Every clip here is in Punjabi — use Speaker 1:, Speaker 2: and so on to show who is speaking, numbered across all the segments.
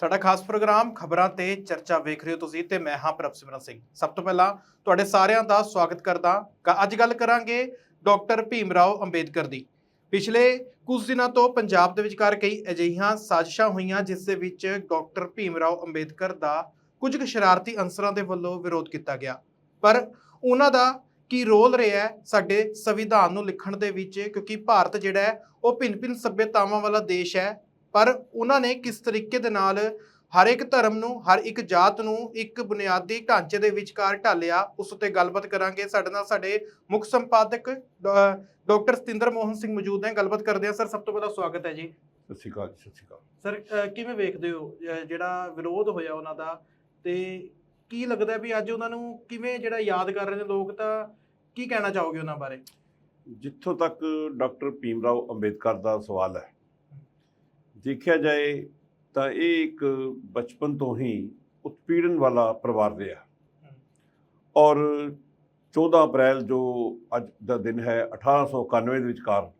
Speaker 1: ਸਾਡਾ ਖਾਸ ਪ੍ਰੋਗਰਾਮ ਖਬਰਾਂ ਤੇ ਚਰਚਾ ਵੇਖ ਰਹੇ ਹੋ ਤੁਸੀਂ ਤੇ ਮੈਂ ਹਾਂ ਪ੍ਰਭਸਿਮਰਨ ਸਿੰਘ। ਸਭ ਤੋਂ ਪਹਿਲਾਂ ਤੁਹਾਡੇ ਸਾਰਿਆਂ ਦਾ ਸਵਾਗਤ ਕਰਦਾ ਅੱਜ ਗੱਲ ਕਰਾਂਗੇ ਡਾਕਟਰ ਭੀਮ ਰਾਓ ਅੰਬੇਦਕਰ ਦੀ। ਪਿਛਲੇ ਕੁਝ ਦਿਨਾਂ ਤੋਂ ਪੰਜਾਬ ਦੇ ਵਿਚਕਾਰ ਕਈ ਅਜਿਹੀਆਂ ਸਾਜ਼ਿਸ਼ਾਂ ਹੋਈਆਂ ਜਿਸ ਦੇ ਵਿੱਚ ਡਾਕਟਰ ਭੀਮ ਰਾਓ ਅੰਬੇਦਕਰ ਦਾ ਕੁਝ ਕੁ ਸ਼ਰਾਰਤੀ ਅੰਸਰਾਂ ਦੇ ਵੱਲੋਂ ਵਿਰੋਧ ਕੀਤਾ ਗਿਆ। ਪਰ ਉਹਨਾਂ ਦਾ ਕੀ ਰੋਲ ਰਿਹਾ ਹੈ ਸਾਡੇ ਸੰਵਿਧਾਨ ਨੂੰ ਲਿਖਣ ਦੇ ਵਿੱਚ? ਕਿਉਂਕਿ ਭਾਰਤ ਜਿਹੜਾ ਹੈ, ਉਹ ਭਿੰਨ-ਭਿੰਨ ਸੱਭਿਅਤਾਵਾਂ ਵਾਲਾ ਦੇਸ਼ ਹੈ। ਪਰ ਉਹਨਾਂ ਨੇ ਕਿਸ ਤਰੀਕੇ ਦੇ ਨਾਲ ਹਰ ਇੱਕ ਧਰਮ ਨੂੰ ਹਰ ਇੱਕ ਜਾਤ ਨੂੰ ਇੱਕ ਬੁਨਿਆਦੀ ਢਾਂਚੇ ਦੇ ਵਿਚਕਾਰ ਢਾਲਿਆ ਉਸ ਉੱਤੇ ਗੱਲਬਾਤ ਕਰਾਂਗੇ। ਸਾਡੇ ਨਾਲ ਸਾਡੇ ਮੁੱਖ ਸੰਪਾਦਕ ਡਾਕਟਰ ਸਤਿੰਦਰ ਮੋਹਨ ਸਿੰਘ ਮੌਜੂਦ ਹੈ ਗੱਲਬਾਤ ਕਰਦੇ ਹਾਂ। ਸਰ ਸਭ ਤੋਂ ਪਹਿਲਾਂ ਸਵਾਗਤ ਹੈ ਜੀ।
Speaker 2: ਸਤਿ ਸ਼੍ਰੀ ਅਕਾਲ ਜੀ, ਸਤਿ ਸ਼੍ਰੀ ਅਕਾਲ।
Speaker 1: ਸਰ ਕਿਵੇਂ ਵੇਖਦੇ ਹੋ? ਜਿਹੜਾ ਵਿਰੋਧ ਹੋਇਆ ਉਹਨਾਂ ਦਾ ਤੇ ਕੀ ਲੱਗਦਾ ਵੀ ਅੱਜ ਉਹਨਾਂ ਨੂੰ ਕਿਵੇਂ ਜਿਹੜਾ ਯਾਦ ਕਰ ਰਹੇ ਨੇ ਲੋਕ ਤਾਂ ਕੀ ਕਹਿਣਾ ਚਾਹੋਗੇ ਉਹਨਾਂ ਬਾਰੇ?
Speaker 2: ਜਿੱਥੋਂ ਤੱਕ ਡਾਕਟਰ ਭੀਮ ਰਾਓ ਅੰਬੇਦਕਰ ਦਾ ਸਵਾਲ ਹੈ ਦੇਖਿਆ ਜਾਏ ਤਾਂ ਇਹ ਇੱਕ ਬਚਪਨ ਤੋਂ ਹੀ ਉਤਪੀੜਨ ਵਾਲਾ ਪਰਿਵਾਰ ਰਿਹਾ। ਔਰ 14 ਅਪ੍ਰੈਲ ਜੋ ਅੱਜ ਦਾ ਦਿਨ ਹੈ 1891 ਦੇ ਵਿਚਕਾਰ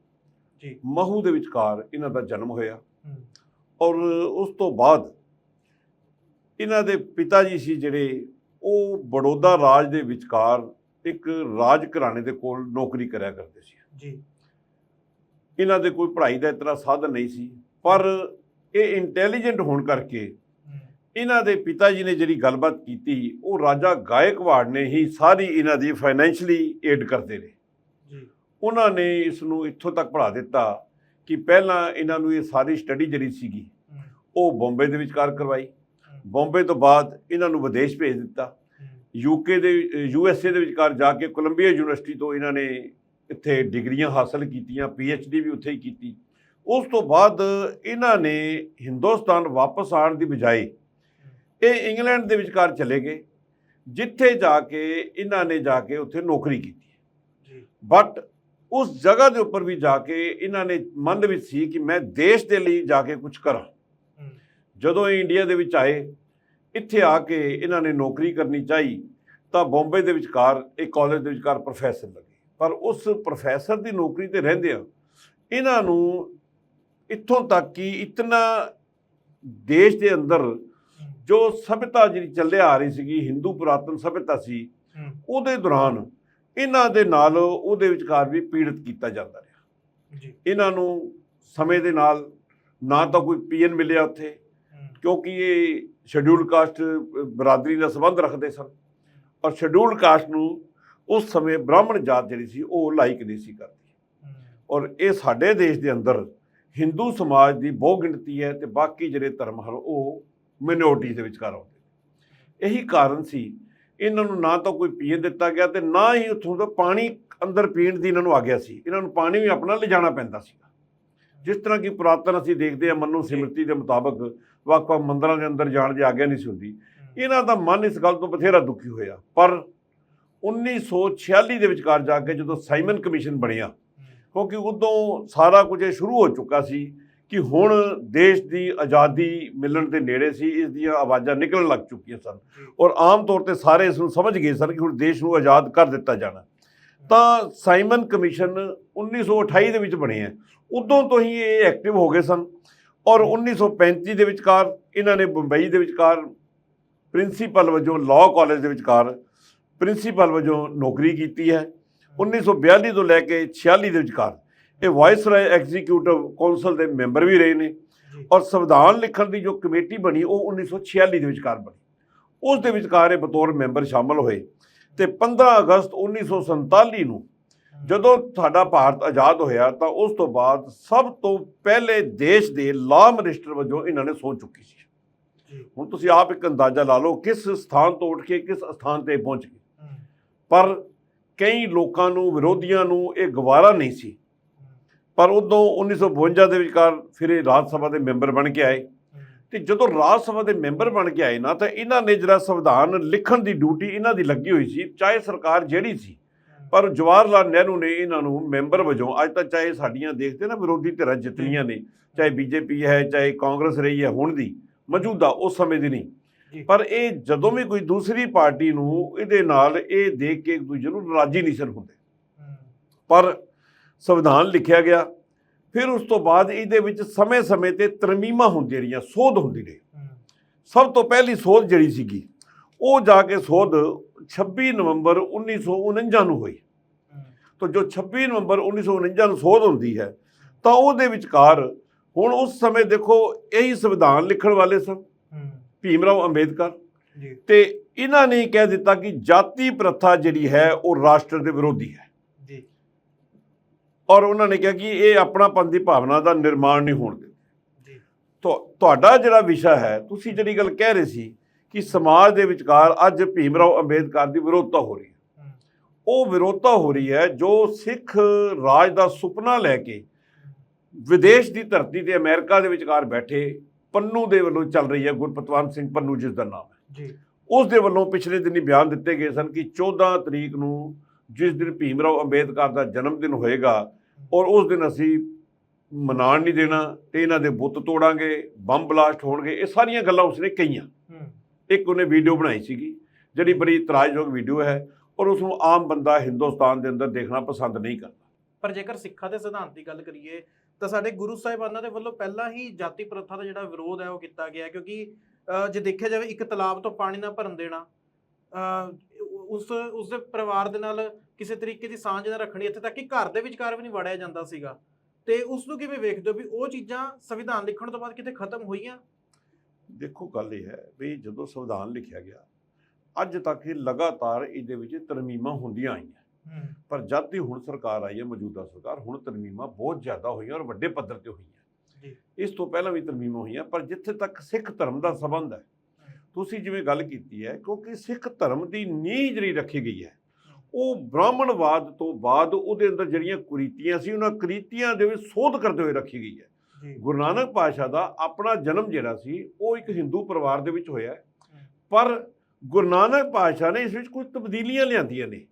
Speaker 1: ਜੀ।
Speaker 2: ਮਹੂ ਦੇ ਵਿਚਕਾਰ ਇਹਨਾਂ ਦਾ ਜਨਮ ਹੋਇਆ। ਔਰ ਉਸ ਤੋਂ ਬਾਅਦ ਇਹਨਾਂ ਦੇ ਪਿਤਾ ਜੀ ਸੀ ਜਿਹੜੇ ਉਹ ਬੜੌਦਾ ਰਾਜ ਦੇ ਵਿਚਕਾਰ ਇੱਕ ਰਾਜ ਘਰਾਣੇ ਦੇ ਕੋਲ ਨੌਕਰੀ ਕਰਿਆ ਕਰਦੇ ਸੀ।
Speaker 1: ਜੀ।
Speaker 2: ਇਹਨਾਂ ਦੇ ਕੋਈ ਪੜ੍ਹਾਈ ਦਾ ਇਤਨਾ ਸਾਧਨ ਨਹੀਂ ਸੀ। ਪਰ ਇਹ ਇੰਟੈਲੀਜੈਂਟ ਹੋਣ ਕਰਕੇ ਇਹਨਾਂ ਦੇ ਪਿਤਾ ਜੀ ਨੇ ਜਿਹੜੀ ਗੱਲਬਾਤ ਕੀਤੀ ਉਹ ਰਾਜਾ ਗਾਇਕਵਾੜ ਨੇ ਹੀ ਸਾਰੀ ਇਹਨਾਂ ਦੀ ਫਾਈਨੈਂਸ਼ਲੀ ਏਡ ਕਰਦੇ ਨੇ
Speaker 1: ਜੀ।
Speaker 2: ਉਹਨਾਂ ਨੇ ਇਸ ਨੂੰ ਇੱਥੋਂ ਤੱਕ ਪੜ੍ਹਾ ਦਿੱਤਾ ਕਿ ਪਹਿਲਾਂ ਇਹਨਾਂ ਨੂੰ ਇਹ ਸਾਰੀ ਸਟੱਡੀ ਜਿਹੜੀ ਸੀਗੀ ਉਹ ਬੰਬੇ ਦੇ ਵਿਚਕਾਰ ਕਰਵਾਈ।
Speaker 1: ਹੂੰ,
Speaker 2: ਬੰਬੇ ਤੋਂ ਬਾਅਦ ਇਹਨਾਂ ਨੂੰ ਵਿਦੇਸ਼ ਭੇਜ ਦਿੱਤਾ। ਯੂਕੇ ਦੇ ਯੂ ਐਸ ਏ ਦੇ ਵਿਚਕਾਰ ਜਾ ਕੇ ਕੋਲੰਬੀਆ ਯੂਨੀਵਰਸਿਟੀ ਤੋਂ ਇਹਨਾਂ ਨੇ ਇੱਥੇ ਡਿਗਰੀਆਂ ਹਾਸਲ ਕੀਤੀਆਂ ਪੀ ਐਚ ਡੀ ਵੀ ਉੱਥੇ ਹੀ ਕੀਤੀ। ਉਸ ਤੋਂ ਬਾਅਦ ਇਹਨਾਂ ਨੇ ਹਿੰਦੁਸਤਾਨ ਵਾਪਸ ਆਉਣ ਦੀ ਬਜਾਏ ਇਹ ਇੰਗਲੈਂਡ ਦੇ ਵਿਚਕਾਰ ਚਲੇ ਗਏ ਜਿੱਥੇ ਜਾ ਕੇ ਇਹਨਾਂ ਨੇ ਜਾ ਕੇ ਉੱਥੇ ਨੌਕਰੀ ਕੀਤੀ।
Speaker 1: ਜੀ।
Speaker 2: ਬਟ ਉਸ ਜਗ੍ਹਾ ਦੇ ਉੱਪਰ ਵੀ ਜਾ ਕੇ ਇਹਨਾਂ ਨੇ ਮਨ ਵਿੱਚ ਸੀ ਕਿ ਮੈਂ ਦੇਸ਼ ਦੇ ਲਈ ਜਾ ਕੇ ਕੁਝ ਕਰਾਂ। ਜਦੋਂ ਇਹ ਇੰਡੀਆ ਦੇ ਵਿੱਚ ਆਏ ਇੱਥੇ ਆ ਕੇ ਇਹਨਾਂ ਨੇ ਨੌਕਰੀ ਕਰਨੀ ਚਾਹੀ ਤਾਂ ਬੰਬੇ ਦੇ ਵਿਚਕਾਰ ਇੱਕ ਕਾਲਜ ਦੇ ਵਿਚਕਾਰ ਪ੍ਰੋਫੈਸਰ ਲੱਗੇ। ਪਰ ਉਸ ਪ੍ਰੋਫੈਸਰ ਦੀ ਨੌਕਰੀ ਤੇ ਰਹਿੰਦਿਆਂ ਇਹਨਾਂ ਨੂੰ ਇੱਥੋਂ ਤੱਕ ਕਿ ਇਤਨਾ ਦੇਸ਼ ਦੇ ਅੰਦਰ ਜੋ ਸਭਿਅਤਾ ਜਿਹੜੀ ਚੱਲਿਆ ਆ ਰਹੀ ਸੀਗੀ ਹਿੰਦੂ ਪੁਰਾਤਨ ਸਭਿਅਤਾ ਸੀ ਉਹਦੇ ਦੌਰਾਨ ਇਹਨਾਂ ਦੇ ਨਾਲ ਉਹਦੇ ਵਿਚਕਾਰ ਵੀ ਪੀੜਤ ਕੀਤਾ ਜਾਂਦਾ ਰਿਹਾ।
Speaker 1: ਜੀ।
Speaker 2: ਇਹਨਾਂ ਨੂੰ ਸਮੇਂ ਦੇ ਨਾਲ ਨਾ ਤਾਂ ਕੋਈ ਪੀਐਨ ਮਿਲਿਆ ਉੱਥੇ ਕਿਉਂਕਿ ਇਹ ਸ਼ੈਡਿਊਲ ਕਾਸਟ ਬਰਾਦਰੀ ਨਾਲ ਸੰਬੰਧ ਰੱਖਦੇ ਸਨ। ਔਰ ਸ਼ੈਡਿਊਲ ਕਾਸਟ ਨੂੰ ਉਸ ਸਮੇਂ ਬ੍ਰਾਹਮਣ ਜਾਤ ਜਿਹੜੀ ਸੀ ਉਹ ਲਾਈਕ ਨਹੀਂ ਸੀ ਕਰਦੀ। ਔਰ ਇਹ ਸਾਡੇ ਦੇਸ਼ ਦੇ ਅੰਦਰ ਹਿੰਦੂ ਸਮਾਜ ਦੀ ਬਹੁ ਗਿਣਤੀ ਹੈ ਤੇ ਬਾਕੀ ਜਿਹੜੇ ਧਰਮ ਹਨ ਉਹ ਮਿਨੋਰਟੀ ਦੇ ਵਿਚਕਾਰ ਆਉਂਦੇ। ਇਹੀ ਕਾਰਨ ਸੀ ਇਹਨਾਂ ਨੂੰ ਨਾ ਤਾਂ ਕੋਈ ਪੀਣ ਦਿੱਤਾ ਗਿਆ ਤੇ ਨਾ ਹੀ ਉੱਥੋਂ ਦਾ ਪਾਣੀ ਅੰਦਰ ਪੀਣ ਦੀ ਇਹਨਾਂ ਨੂੰ ਆ ਗਿਆ ਸੀ। ਇਹਨਾਂ ਨੂੰ ਪਾਣੀ ਵੀ ਆਪਣਾ ਲਿਜਾਣਾ ਪੈਂਦਾ ਸੀ। ਜਿਸ ਤਰ੍ਹਾਂ ਕਿ ਪੁਰਾਤਨ ਅਸੀਂ ਦੇਖਦੇ ਹਾਂ ਮਨੂ ਸਿਮਰਤੀ ਦੇ ਮੁਤਾਬਕ ਵੱਖ-ਵੱਖ ਮੰਦਰਾਂ ਦੇ ਅੰਦਰ ਜਾਣ ਦੀ ਆਗਿਆ ਨਹੀਂ ਸੀ ਹੁੰਦੀ। ਇਹਨਾਂ ਦਾ ਮਨ ਇਸ ਗੱਲ ਤੋਂ ਬਥੇਰਾ ਦੁਖੀ ਹੋਇਆ। ਪਰ 1946 ਦੇ ਵਿਚਕਾਰ ਜਾ ਕੇ ਜਦੋਂ ਸਾਈਮਨ ਕਮਿਸ਼ਨ ਬਣਿਆ ਕਿਉਂਕਿ ਉਦੋਂ ਸਾਰਾ ਕੁਝ ਇਹ ਸ਼ੁਰੂ ਹੋ ਚੁੱਕਾ ਸੀ ਕਿ ਹੁਣ ਦੇਸ਼ ਦੀ ਆਜ਼ਾਦੀ ਮਿਲਣ ਦੇ ਨੇੜੇ ਸੀ ਇਸ ਦੀਆਂ ਆਵਾਜ਼ਾਂ ਨਿਕਲਣ ਲੱਗ ਚੁੱਕੀਆਂ ਸਨ। ਔਰ ਆਮ ਤੌਰ ਤੇ ਸਾਰੇ ਇਸ ਨੂੰ ਸਮਝ ਗਏ ਸਨ ਕਿ ਹੁਣ ਦੇਸ਼ ਨੂੰ ਆਜ਼ਾਦ ਕਰ ਦਿੱਤਾ ਜਾਣਾ। ਤਾਂ ਸਾਈਮਨ ਕਮਿਸ਼ਨ 1928 ਦੇ ਵਿੱਚ ਬਣਿਆ ਉਦੋਂ ਤੋਂ ਹੀ ਇਹ ਐਕਟਿਵ ਹੋ ਗਏ ਸਨ। ਔਰ 1935 ਦੇ ਵਿਚਕਾਰ ਇਹਨਾਂ ਨੇ ਬੰਬਈ ਦੇ ਵਿਚਕਾਰ ਪ੍ਰਿੰਸੀਪਲ ਵਜੋਂ ਲਾਅ ਕਾਲਜ ਦੇ ਵਿਚਕਾਰ ਪ੍ਰਿੰਸੀਪਲ ਵਜੋਂ ਨੌਕਰੀ ਕੀਤੀ ਹੈ। 1942 ਤੋਂ ਲੈ ਕੇ 46 ਦੇ ਵਿਚਕਾਰ ਇਹ ਵਾਇਸਰਾਏ ਐਗਜ਼ੀਕਿਊਟਿਵ ਕੌਂਸਲ ਦੇ ਮੈਂਬਰ ਵੀ ਰਹੇ ਨੇ ਔਰ ਸੰਵਿਧਾਨ ਲਿਖਣ ਦੀ ਜੋ ਕਮੇਟੀ ਬਣੀ ਉਹ 1946 ਦੇ ਵਿਚਕਾਰ ਬਣੀ। ਉਸ ਦੇ ਵਿਚਕਾਰ ਇਹ ਬਤੌਰ ਮੈਂਬਰ ਸ਼ਾਮਲ ਹੋਏ ਤੇ 15 ਅਗਸਤ 1947 ਨੂੰ ਜਦੋਂ ਸਾਡਾ ਭਾਰਤ ਆਜ਼ਾਦ ਹੋਇਆ ਤਾਂ ਉਸ ਤੋਂ ਬਾਅਦ ਸਭ ਤੋਂ ਪਹਿਲੇ ਦੇਸ਼ ਦੇ ਲਾਅ ਮਿਨਿਸਟਰ ਵਜੋਂ ਇਹਨਾਂ ਨੇ ਸੋਚ ਚੁੱਕੀ ਸੀ। ਹੁਣ ਤੁਸੀਂ ਆਪ ਇੱਕ ਅੰਦਾਜ਼ਾ ਲਾ ਲਓ ਕਿਸ ਸਥਾਨ ਤੋਂ ਉੱਠ ਕੇ ਕਿਸ ਸਥਾਨ ਤੇ ਪਹੁੰਚ ਗਏ। ਪਰ ਕਈ ਲੋਕਾਂ ਨੂੰ ਵਿਰੋਧੀਆਂ ਨੂੰ ਇਹ ਗਵਾਰਾ ਨਹੀਂ ਸੀ। ਪਰ ਉਦੋਂ 1952 ਦੇ ਵਿਚਕਾਰ ਫਿਰ ਇਹ ਰਾਜ ਸਭਾ ਦੇ ਮੈਂਬਰ ਬਣ ਕੇ ਆਏ।
Speaker 1: ਹੂੰ,
Speaker 2: ਤੇ ਜਦੋਂ ਰਾਜ ਸਭਾ ਦੇ ਮੈਂਬਰ ਬਣ ਕੇ ਆਏ ਨਾ ਤਾਂ ਇਹਨਾਂ ਨੇ ਜਿਹੜਾ ਸੰਵਿਧਾਨ ਲਿਖਣ ਦੀ ਡਿਊਟੀ ਇਹਨਾਂ ਦੀ ਲੱਗੀ ਹੋਈ ਸੀ ਚਾਹੇ ਸਰਕਾਰ ਜਿਹੜੀ ਸੀ। ਪਰ ਜਵਾਹਰ ਲਾਲ ਨਹਿਰੂ ਨੇ ਇਹਨਾਂ ਨੂੰ ਮੈਂਬਰ ਵਜੋਂ ਅੱਜ ਤੱਕ ਚਾਹੇ ਸਾਡੀਆਂ ਦੇਖਦੇ ਨਾ ਵਿਰੋਧੀ ਧਿਰਾਂ ਜਿਤਨੀਆਂ ਨੇ ਚਾਹੇ ਬੀਜੇਪੀ ਹੈ ਚਾਹੇ ਕਾਂਗਰਸ ਰਹੀ ਹੈ ਹੁਣ ਦੀ ਮੌਜੂਦਾ ਉਸ ਸਮੇਂ ਦੀ ਨਹੀਂ। ਪਰ ਇਹ ਜਦੋਂ ਵੀ ਕੋਈ ਦੂਸਰੀ ਪਾਰਟੀ ਨੂੰ ਇਹਦੇ ਨਾਲ ਇਹ ਦੇਖ ਕੇ ਇੱਕ ਦੂਜੇ ਨੂੰ ਰਾਜੀ ਨਹੀਂ ਸਨ ਹੁੰਦੇ। ਪਰ ਸੰਵਿਧਾਨ ਲਿਖਿਆ ਗਿਆ ਫਿਰ ਉਸ ਤੋਂ ਬਾਅਦ ਇਹਦੇ ਵਿੱਚ ਸਮੇਂ-ਸਮੇਂ ਤੇ ਤਰਮੀਮਾਂ ਹੁੰਦੀਆਂ ਰਹੀਆਂ ਸੋਧ ਹੁੰਦੀ ਰਹੀ। ਸਭ ਤੋਂ ਪਹਿਲੀ ਸੋਧ ਜਿਹੜੀ ਸੀਗੀ ਉਹ ਜਾ ਕੇ ਸੋਧ 26 ਨਵੰਬਰ 1949 ਨੂੰ ਹੋਈ। ਤਾਂ ਜੋ 26 ਨਵੰਬਰ 1949 ਨੂੰ ਸੋਧ ਹੁੰਦੀ ਹੈ ਤਾਂ ਉਹਦੇ ਵਿਚਕਾਰ ਹੁਣ ਉਸ ਸਮੇਂ ਦੇਖੋ ਇਹੀ ਸੰਵਿਧਾਨ ਲਿਖਣ ਵਾਲੇ ਸਨ। ਭੀਮ ਰਾਓ ਅੰਬੇਦਕਰ।
Speaker 1: ਜੀ।
Speaker 2: ਤੇ ਇਹਨਾਂ ਨੇ ਕਹਿ ਦਿੱਤਾ ਕਿ ਜਾਤੀ ਪ੍ਰਥਾ ਜਿਹੜੀ ਹੈ ਉਹ ਰਾਸ਼ਟਰ ਦੇ ਵਿਰੋਧੀ ਹੈ।
Speaker 1: ਜੀ।
Speaker 2: ਔਰ ਉਹਨਾਂ ਨੇ ਕਿਹਾ ਕਿ ਇਹ ਆਪਣਾਪਨ ਦੀ ਭਾਵਨਾ ਦਾ ਨਿਰਮਾਣ ਨਹੀਂ ਹੋਣ ਤੁਹਾ- ਤੁਹਾਡਾ ਜਿਹੜਾ ਵਿਸ਼ਾ ਹੈ ਤੁਸੀਂ ਜਿਹੜੀ ਗੱਲ ਕਹਿ ਰਹੇ ਸੀ ਕਿ ਸਮਾਜ ਦੇ ਵਿਚਕਾਰ ਅੱਜ ਭੀਮ ਰਾਓ ਅੰਬੇਦਕਰ ਦੀ ਵਿਰੋਧਤਾ ਹੋ ਰਹੀ ਹੈ। ਉਹ ਵਿਰੋਧਤਾ ਹੋ ਰਹੀ ਹੈ ਜੋ ਸਿੱਖ ਰਾਜ ਦਾ ਸੁਪਨਾ ਲੈ ਕੇ ਵਿਦੇਸ਼ ਦੀ ਧਰਤੀ ਤੇ ਅਮਰੀਕਾ ਦੇ ਵਿਚਕਾਰ ਬੈਠੇ ਪੰਨੂ ਦੇ ਵੱਲੋਂ ਚੱਲ ਰਹੀ ਹੈ ਗੁਰਪਤਵੰਤ ਸਿੰਘ ਪੰਨੂ ਜਿਸ ਦਾ ਨਾਮ ਹੈ।
Speaker 1: ਜੀ।
Speaker 2: ਉਸ ਦੇ ਵੱਲੋਂ ਪਿਛਲੇ ਦਿਨੀ ਬਿਆਨ ਦਿੱਤੇ ਗਏ ਸਨ ਕਿ 14 ਤਰੀਕ ਨੂੰ ਜਿਸ ਦਿਨ ਭੀਮ ਰਾਓ ਅੰਬੇਦਕਰ ਦਾ ਜਨਮ ਦਿਨ ਹੋਏਗਾ ਔਰ ਉਸ ਦਿਨ ਅਸੀਂ ਮਨਾਣ ਨਹੀਂ ਦੇਣਾ ਤੇ ਇਹਨਾਂ ਦੇ ਬੁੱਤ ਤੋੜਾਂਗੇ ਬੰਬ ਬਲਾਸਟ ਹੋਣਗੇ ਇਹ ਸਾਰੀਆਂ ਗੱਲਾਂ ਉਸਨੇ ਕਹੀਆਂ। ਇੱਕ ਉਹਨੇ ਵੀਡੀਓ ਬਣਾਈ ਸੀਗੀ ਜਿਹੜੀ ਬੜੀ ਇਤਰਾਜ਼ਯੋਗ ਵੀਡੀਓ ਹੈ ਔਰ ਉਸ ਨੂੰ ਆਮ ਬੰਦਾ ਹਿੰਦੁਸਤਾਨ ਦੇ ਅੰਦਰ ਦੇਖਣਾ ਪਸੰਦ ਨਹੀਂ ਕਰਦਾ।
Speaker 1: ਪਰ ਜੇਕਰ ਸਿੱਖਾਂ ਦੇ ਸਿਧਾਂਤ ਦੀ ਗੱਲ ਕਰੀਏ ਤਾਂ ਸਾਡੇ ਗੁਰੂ ਸਾਹਿਬਾਨਾਂ ਦੇ ਵੱਲੋਂ ਪਹਿਲਾਂ ਹੀ ਜਾਤੀ ਪ੍ਰਥਾ ਦਾ ਜਿਹੜਾ ਵਿਰੋਧ ਹੈ ਉਹ ਕੀਤਾ ਗਿਆ ਕਿਉਂਕਿ ਜੇ ਦੇਖਿਆ ਜਾਵੇ ਇੱਕ ਤਲਾਬ ਤੋਂ ਪਾਣੀ ਨਾ ਭਰਨ ਦੇਣਾ ਅਹ, ਉਸ ਉਸ ਦੇ ਪਰਿਵਾਰ ਦੇ ਨਾਲ ਕਿਸੇ ਤਰੀਕੇ ਦੀ ਸਾਂਝ ਨਾ ਰੱਖਣੀ ਇੱਥੇ ਤੱਕ ਕਿ ਘਰ ਦੇ ਵਿਚਕਾਰ ਵੀ ਨਹੀਂ ਵੜਿਆ ਜਾਂਦਾ ਸੀਗਾ। ਤੇ ਉਸ ਨੂੰ ਕਿਵੇਂ ਵੇਖਦੇ ਹੋ ਵੀ ਉਹ ਚੀਜ਼ਾਂ ਸੰਵਿਧਾਨ ਲਿਖਣ ਤੋਂ ਬਾਅਦ ਕਿਤੇ ਖਤਮ ਹੋਈਆਂ?
Speaker 2: ਦੇਖੋ ਗੱਲ ਇਹ ਹੈ ਵੀ ਜਦੋਂ ਸੰਵਿਧਾਨ ਲਿਖਿਆ ਗਿਆ ਅੱਜ ਤੱਕ ਇਹ ਲਗਾਤਾਰ ਇਹਦੇ ਵਿੱਚ ਤਰਮੀਮਾਂ ਹੁੰਦੀਆਂ ਆਈਆਂ। ਪਰ ਜਦ ਦੀ ਹੁਣ ਸਰਕਾਰ ਆਈ ਹੈ ਮੌਜੂਦਾ ਸਰਕਾਰ ਹੁਣ ਤਰਮੀਮਾਂ ਬਹੁਤ ਜ਼ਿਆਦਾ ਹੋਈਆਂ ਔਰ ਵੱਡੇ ਪੱਧਰ ਤੇ ਹੋਈਆਂ।
Speaker 1: ਜੀ।
Speaker 2: ਇਸ ਤੋਂ ਪਹਿਲਾਂ ਵੀ ਤਰਮੀਮਾਂ ਹੋਈਆਂ ਪਰ ਜਿੱਥੇ ਤੱਕ ਸਿੱਖ ਧਰਮ ਦਾ ਸੰਬੰਧ ਹੈ ਤੁਸੀਂ ਜਿਵੇਂ ਗੱਲ ਕੀਤੀ ਹੈ ਕਿਉਂਕਿ ਸਿੱਖ ਧਰਮ ਦੀ ਨੀਂਹ ਜਿਹੜੀ ਰੱਖੀ ਗਈ ਹੈ ਉਹ ਬ੍ਰਾਹਮਣਵਾਦ ਤੋਂ ਬਾਅਦ ਉਹਦੇ ਅੰਦਰ ਜਿਹੜੀਆਂ ਕੁਰੀਤੀਆਂ ਸੀ ਉਹਨਾਂ ਕੁਰੀਤੀਆਂ ਦੇ ਵਿੱਚ ਸੋਧ ਕਰਦੇ ਹੋਏ ਰੱਖੀ ਗਈ ਹੈ। ਗੁਰੂ ਨਾਨਕ ਪਾਤਸ਼ਾਹ ਦਾ ਆਪਣਾ ਜਨਮ ਜਿਹੜਾ ਸੀ ਉਹ ਇੱਕ ਹਿੰਦੂ ਪਰਿਵਾਰ ਦੇ ਵਿੱਚ ਹੋਇਆ। ਪਰ ਗੁਰੂ ਨਾਨਕ ਪਾਤਸ਼ਾਹ ਨੇ ਇਸ ਵਿੱਚ ਕੁਝ ਤਬਦੀਲੀਆਂ ਲਿਆਂਦੀਆਂ ਨੇ।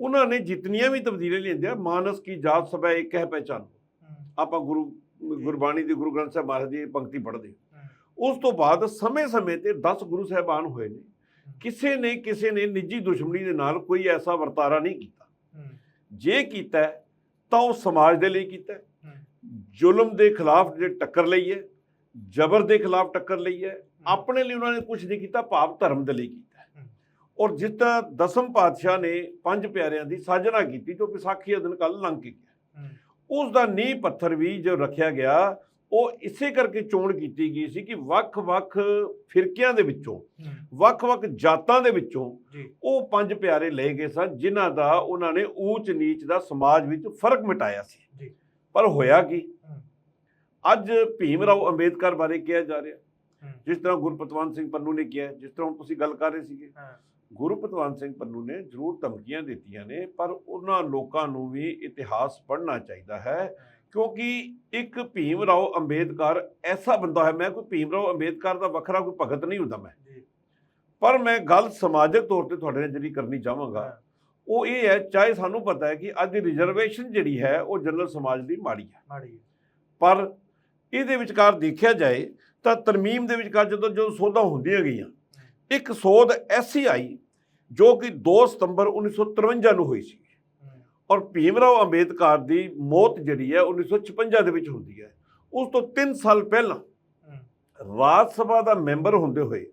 Speaker 2: ਉਹਨਾਂ ਨੇ ਜਿਤਨੀਆਂ ਵੀ ਤਬਦੀਲੀਆਂ ਲਿਆਂਦੀਆਂ ਮਾਨਸ ਕੀ ਜਾਤ ਸਭਾ ਇੱਕ ਹੈ। ਪਹਿਚਾਨ ਆਪਾਂ ਗੁਰੂ ਗੁਰਬਾਣੀ ਦੀ ਗੁਰੂ ਗ੍ਰੰਥ ਸਾਹਿਬ ਮਹਾਰਾਜ ਦੀ ਪੰਕਤੀ ਪੜ੍ਹਦੇ ਉਸ ਤੋਂ ਬਾਅਦ ਸਮੇਂ-ਸਮੇਂ ਤੇ 10 ਗੁਰੂ ਸਾਹਿਬਾਨ ਹੋਏ ਨੇ। ਕਿਸੇ ਨੇ ਕਿਸੇ ਨੇ ਨਿੱਜੀ ਦੁਸ਼ਮਣੀ ਦੇ ਨਾਲ ਕੋਈ ਐਸਾ ਵਰਤਾਰਾ ਨਹੀਂ ਕੀਤਾ। ਜੇ ਕੀਤਾ ਤਾਂ ਉਹ ਸਮਾਜ ਦੇ ਲਈ ਕੀਤਾ। ਜ਼ੁਲਮ ਦੇ ਖਿਲਾਫ ਜੇ ਟੱਕਰ ਲਈ ਹੈ ਜ਼ਬਰ ਦੇ ਖਿਲਾਫ ਟੱਕਰ ਲਈ ਹੈ ਆਪਣੇ ਲਈ ਉਹਨਾਂ ਨੇ ਕੁਝ ਨਹੀਂ ਕੀਤਾ ਭਾਵ ਧਰਮ ਦੇ ਲਈ ਕੀਤਾ। ਔਰ ਜਿਸ ਤਰ੍ਹਾਂ ਦਸਮ ਪਾਤਸ਼ਾਹ ਨੇ ਪੰਜ ਪਿਆਰਿਆਂ ਦੀ ਸਾਜਨਾ ਕੀਤੀ ਜੋ ਵਿਸਾਖੀ ਦਾ ਦਿਨ ਕੱਲ ਲੰਘ ਕੇ ਗਿਆ। ਉਸ ਦਾ ਨੀਂਹ ਪੱਥਰ ਵੀ ਜੋ ਰੱਖਿਆ ਗਿਆ ਉਹ ਇਸੇ ਕਰਕੇ ਚੋਣ ਕੀਤੀ ਗਈ ਸੀ ਕਿ ਵੱਖ-ਵੱਖ ਫਿਰਕਿਆਂ ਦੇ ਵਿੱਚੋਂ ਵੱਖ-ਵੱਖ ਜਾਤਾਂ ਦੇ ਵਿੱਚੋਂ ਉਹ ਪੰਜ ਪਿਆਰੇ ਲਏ ਗਏ ਸਨ ਜਿਨ੍ਹਾਂ ਦਾ ਉਹਨਾਂ ਨੇ ਊਚ ਨੀਚ ਦਾ ਸਮਾਜ ਵਿੱਚ ਫ਼ਰਕ ਮਿਟਾਇਆ ਸੀ। ਪਰ ਹੋਇਆ ਕੀ। ਅੱਜ ਭੀਮ ਰਾਓ ਅੰਬੇਦਕਰ ਬਾਰੇ ਕਿਹਾ ਜਾ ਰਿਹਾ। ਜਿਸ ਤਰ੍ਹਾਂ ਗੁਰਪਤਵੰਤ ਸਿੰਘ ਪੰਨੂ ਨੇ ਕਿਹਾ ਜਿਸ ਤਰ੍ਹਾਂ ਹੁਣ ਤੁਸੀਂ ਗੱਲ ਕਰ ਰਹੇ ਸੀਗੇ।
Speaker 1: ਹਾਂ।
Speaker 2: ਗੁਰਪਤਵੰਤ ਸਿੰਘ ਪੰਨੂ ਨੇ ਜ਼ਰੂਰ ਧਮਕੀਆਂ ਦਿੱਤੀਆਂ ਨੇ ਪਰ ਉਹਨਾਂ ਲੋਕਾਂ ਨੂੰ ਵੀ ਇਤਿਹਾਸ ਪੜ੍ਹਨਾ ਚਾਹੀਦਾ ਹੈ। ਕਿਉਂਕਿ ਇੱਕ ਭੀਮ ਰਾਓ ਅੰਬੇਦਕਰ ਐਸਾ ਬੰਦਾ ਹੈ ਮੈਂ ਕੋਈ ਭੀਮ ਰਾਓ ਅੰਬੇਦਕਰ ਦਾ ਵੱਖਰਾ ਕੋਈ ਭਗਤ ਨਹੀਂ ਹੁੰਦਾ ਮੈਂ। ਪਰ ਮੈਂ ਗੱਲ ਸਮਾਜਿਕ ਤੌਰ ਤੇ ਤੁਹਾਡੇ ਨਾਲ ਜਿਹੜੀ ਕਰਨੀ ਚਾਹਾਂਗਾ। ਉਹ ਇਹ ਹੈ ਚਾਹੇ ਸਾਨੂੰ ਪਤਾ ਹੈ ਕਿ ਅੱਜ ਦੀ ਰਿਜ਼ਰਵੇਸ਼ਨ ਜਿਹੜੀ ਹੈ ਉਹ ਜਨਰਲ ਸਮਾਜ ਲਈ ਮਾੜੀ ਹੈ।
Speaker 1: ਮਾੜੀ
Speaker 2: ਪਰ ਇਹਦੇ ਵਿਚਕਾਰ ਦੇਖਿਆ ਜਾਏ ਤਾਂ ਤਰਮੀਮ ਦੇ ਵਿਚਕਾਰ ਜਦੋਂ ਜਦੋਂ ਸੋਧਾਂ ਹੁੰਦੀਆਂ ਗਈਆਂ ਇੱਕ ਸੋਧ ਐਸੀ ਆਈ ਜੋ ਕਿ 2 ਸਤੰਬਰ 1953 ਨੂੰ ਹੋਈ ਸੀ ਔਰ ਭੀਮ ਰਾਓ ਅੰਬੇਦਕਰ ਦੀ ਮੌਤ ਜਿਹੜੀ ਹੈ 1956 ਦੇ ਵਿੱਚ ਹੁੰਦੀ ਹੈ ਉਸ ਤੋਂ 3 ਸਾਲ ਪਹਿਲਾਂ ਰਾਜ ਸਭਾ ਦਾ ਮੈਂਬਰ ਹੁੰਦੇ ਹੋਏ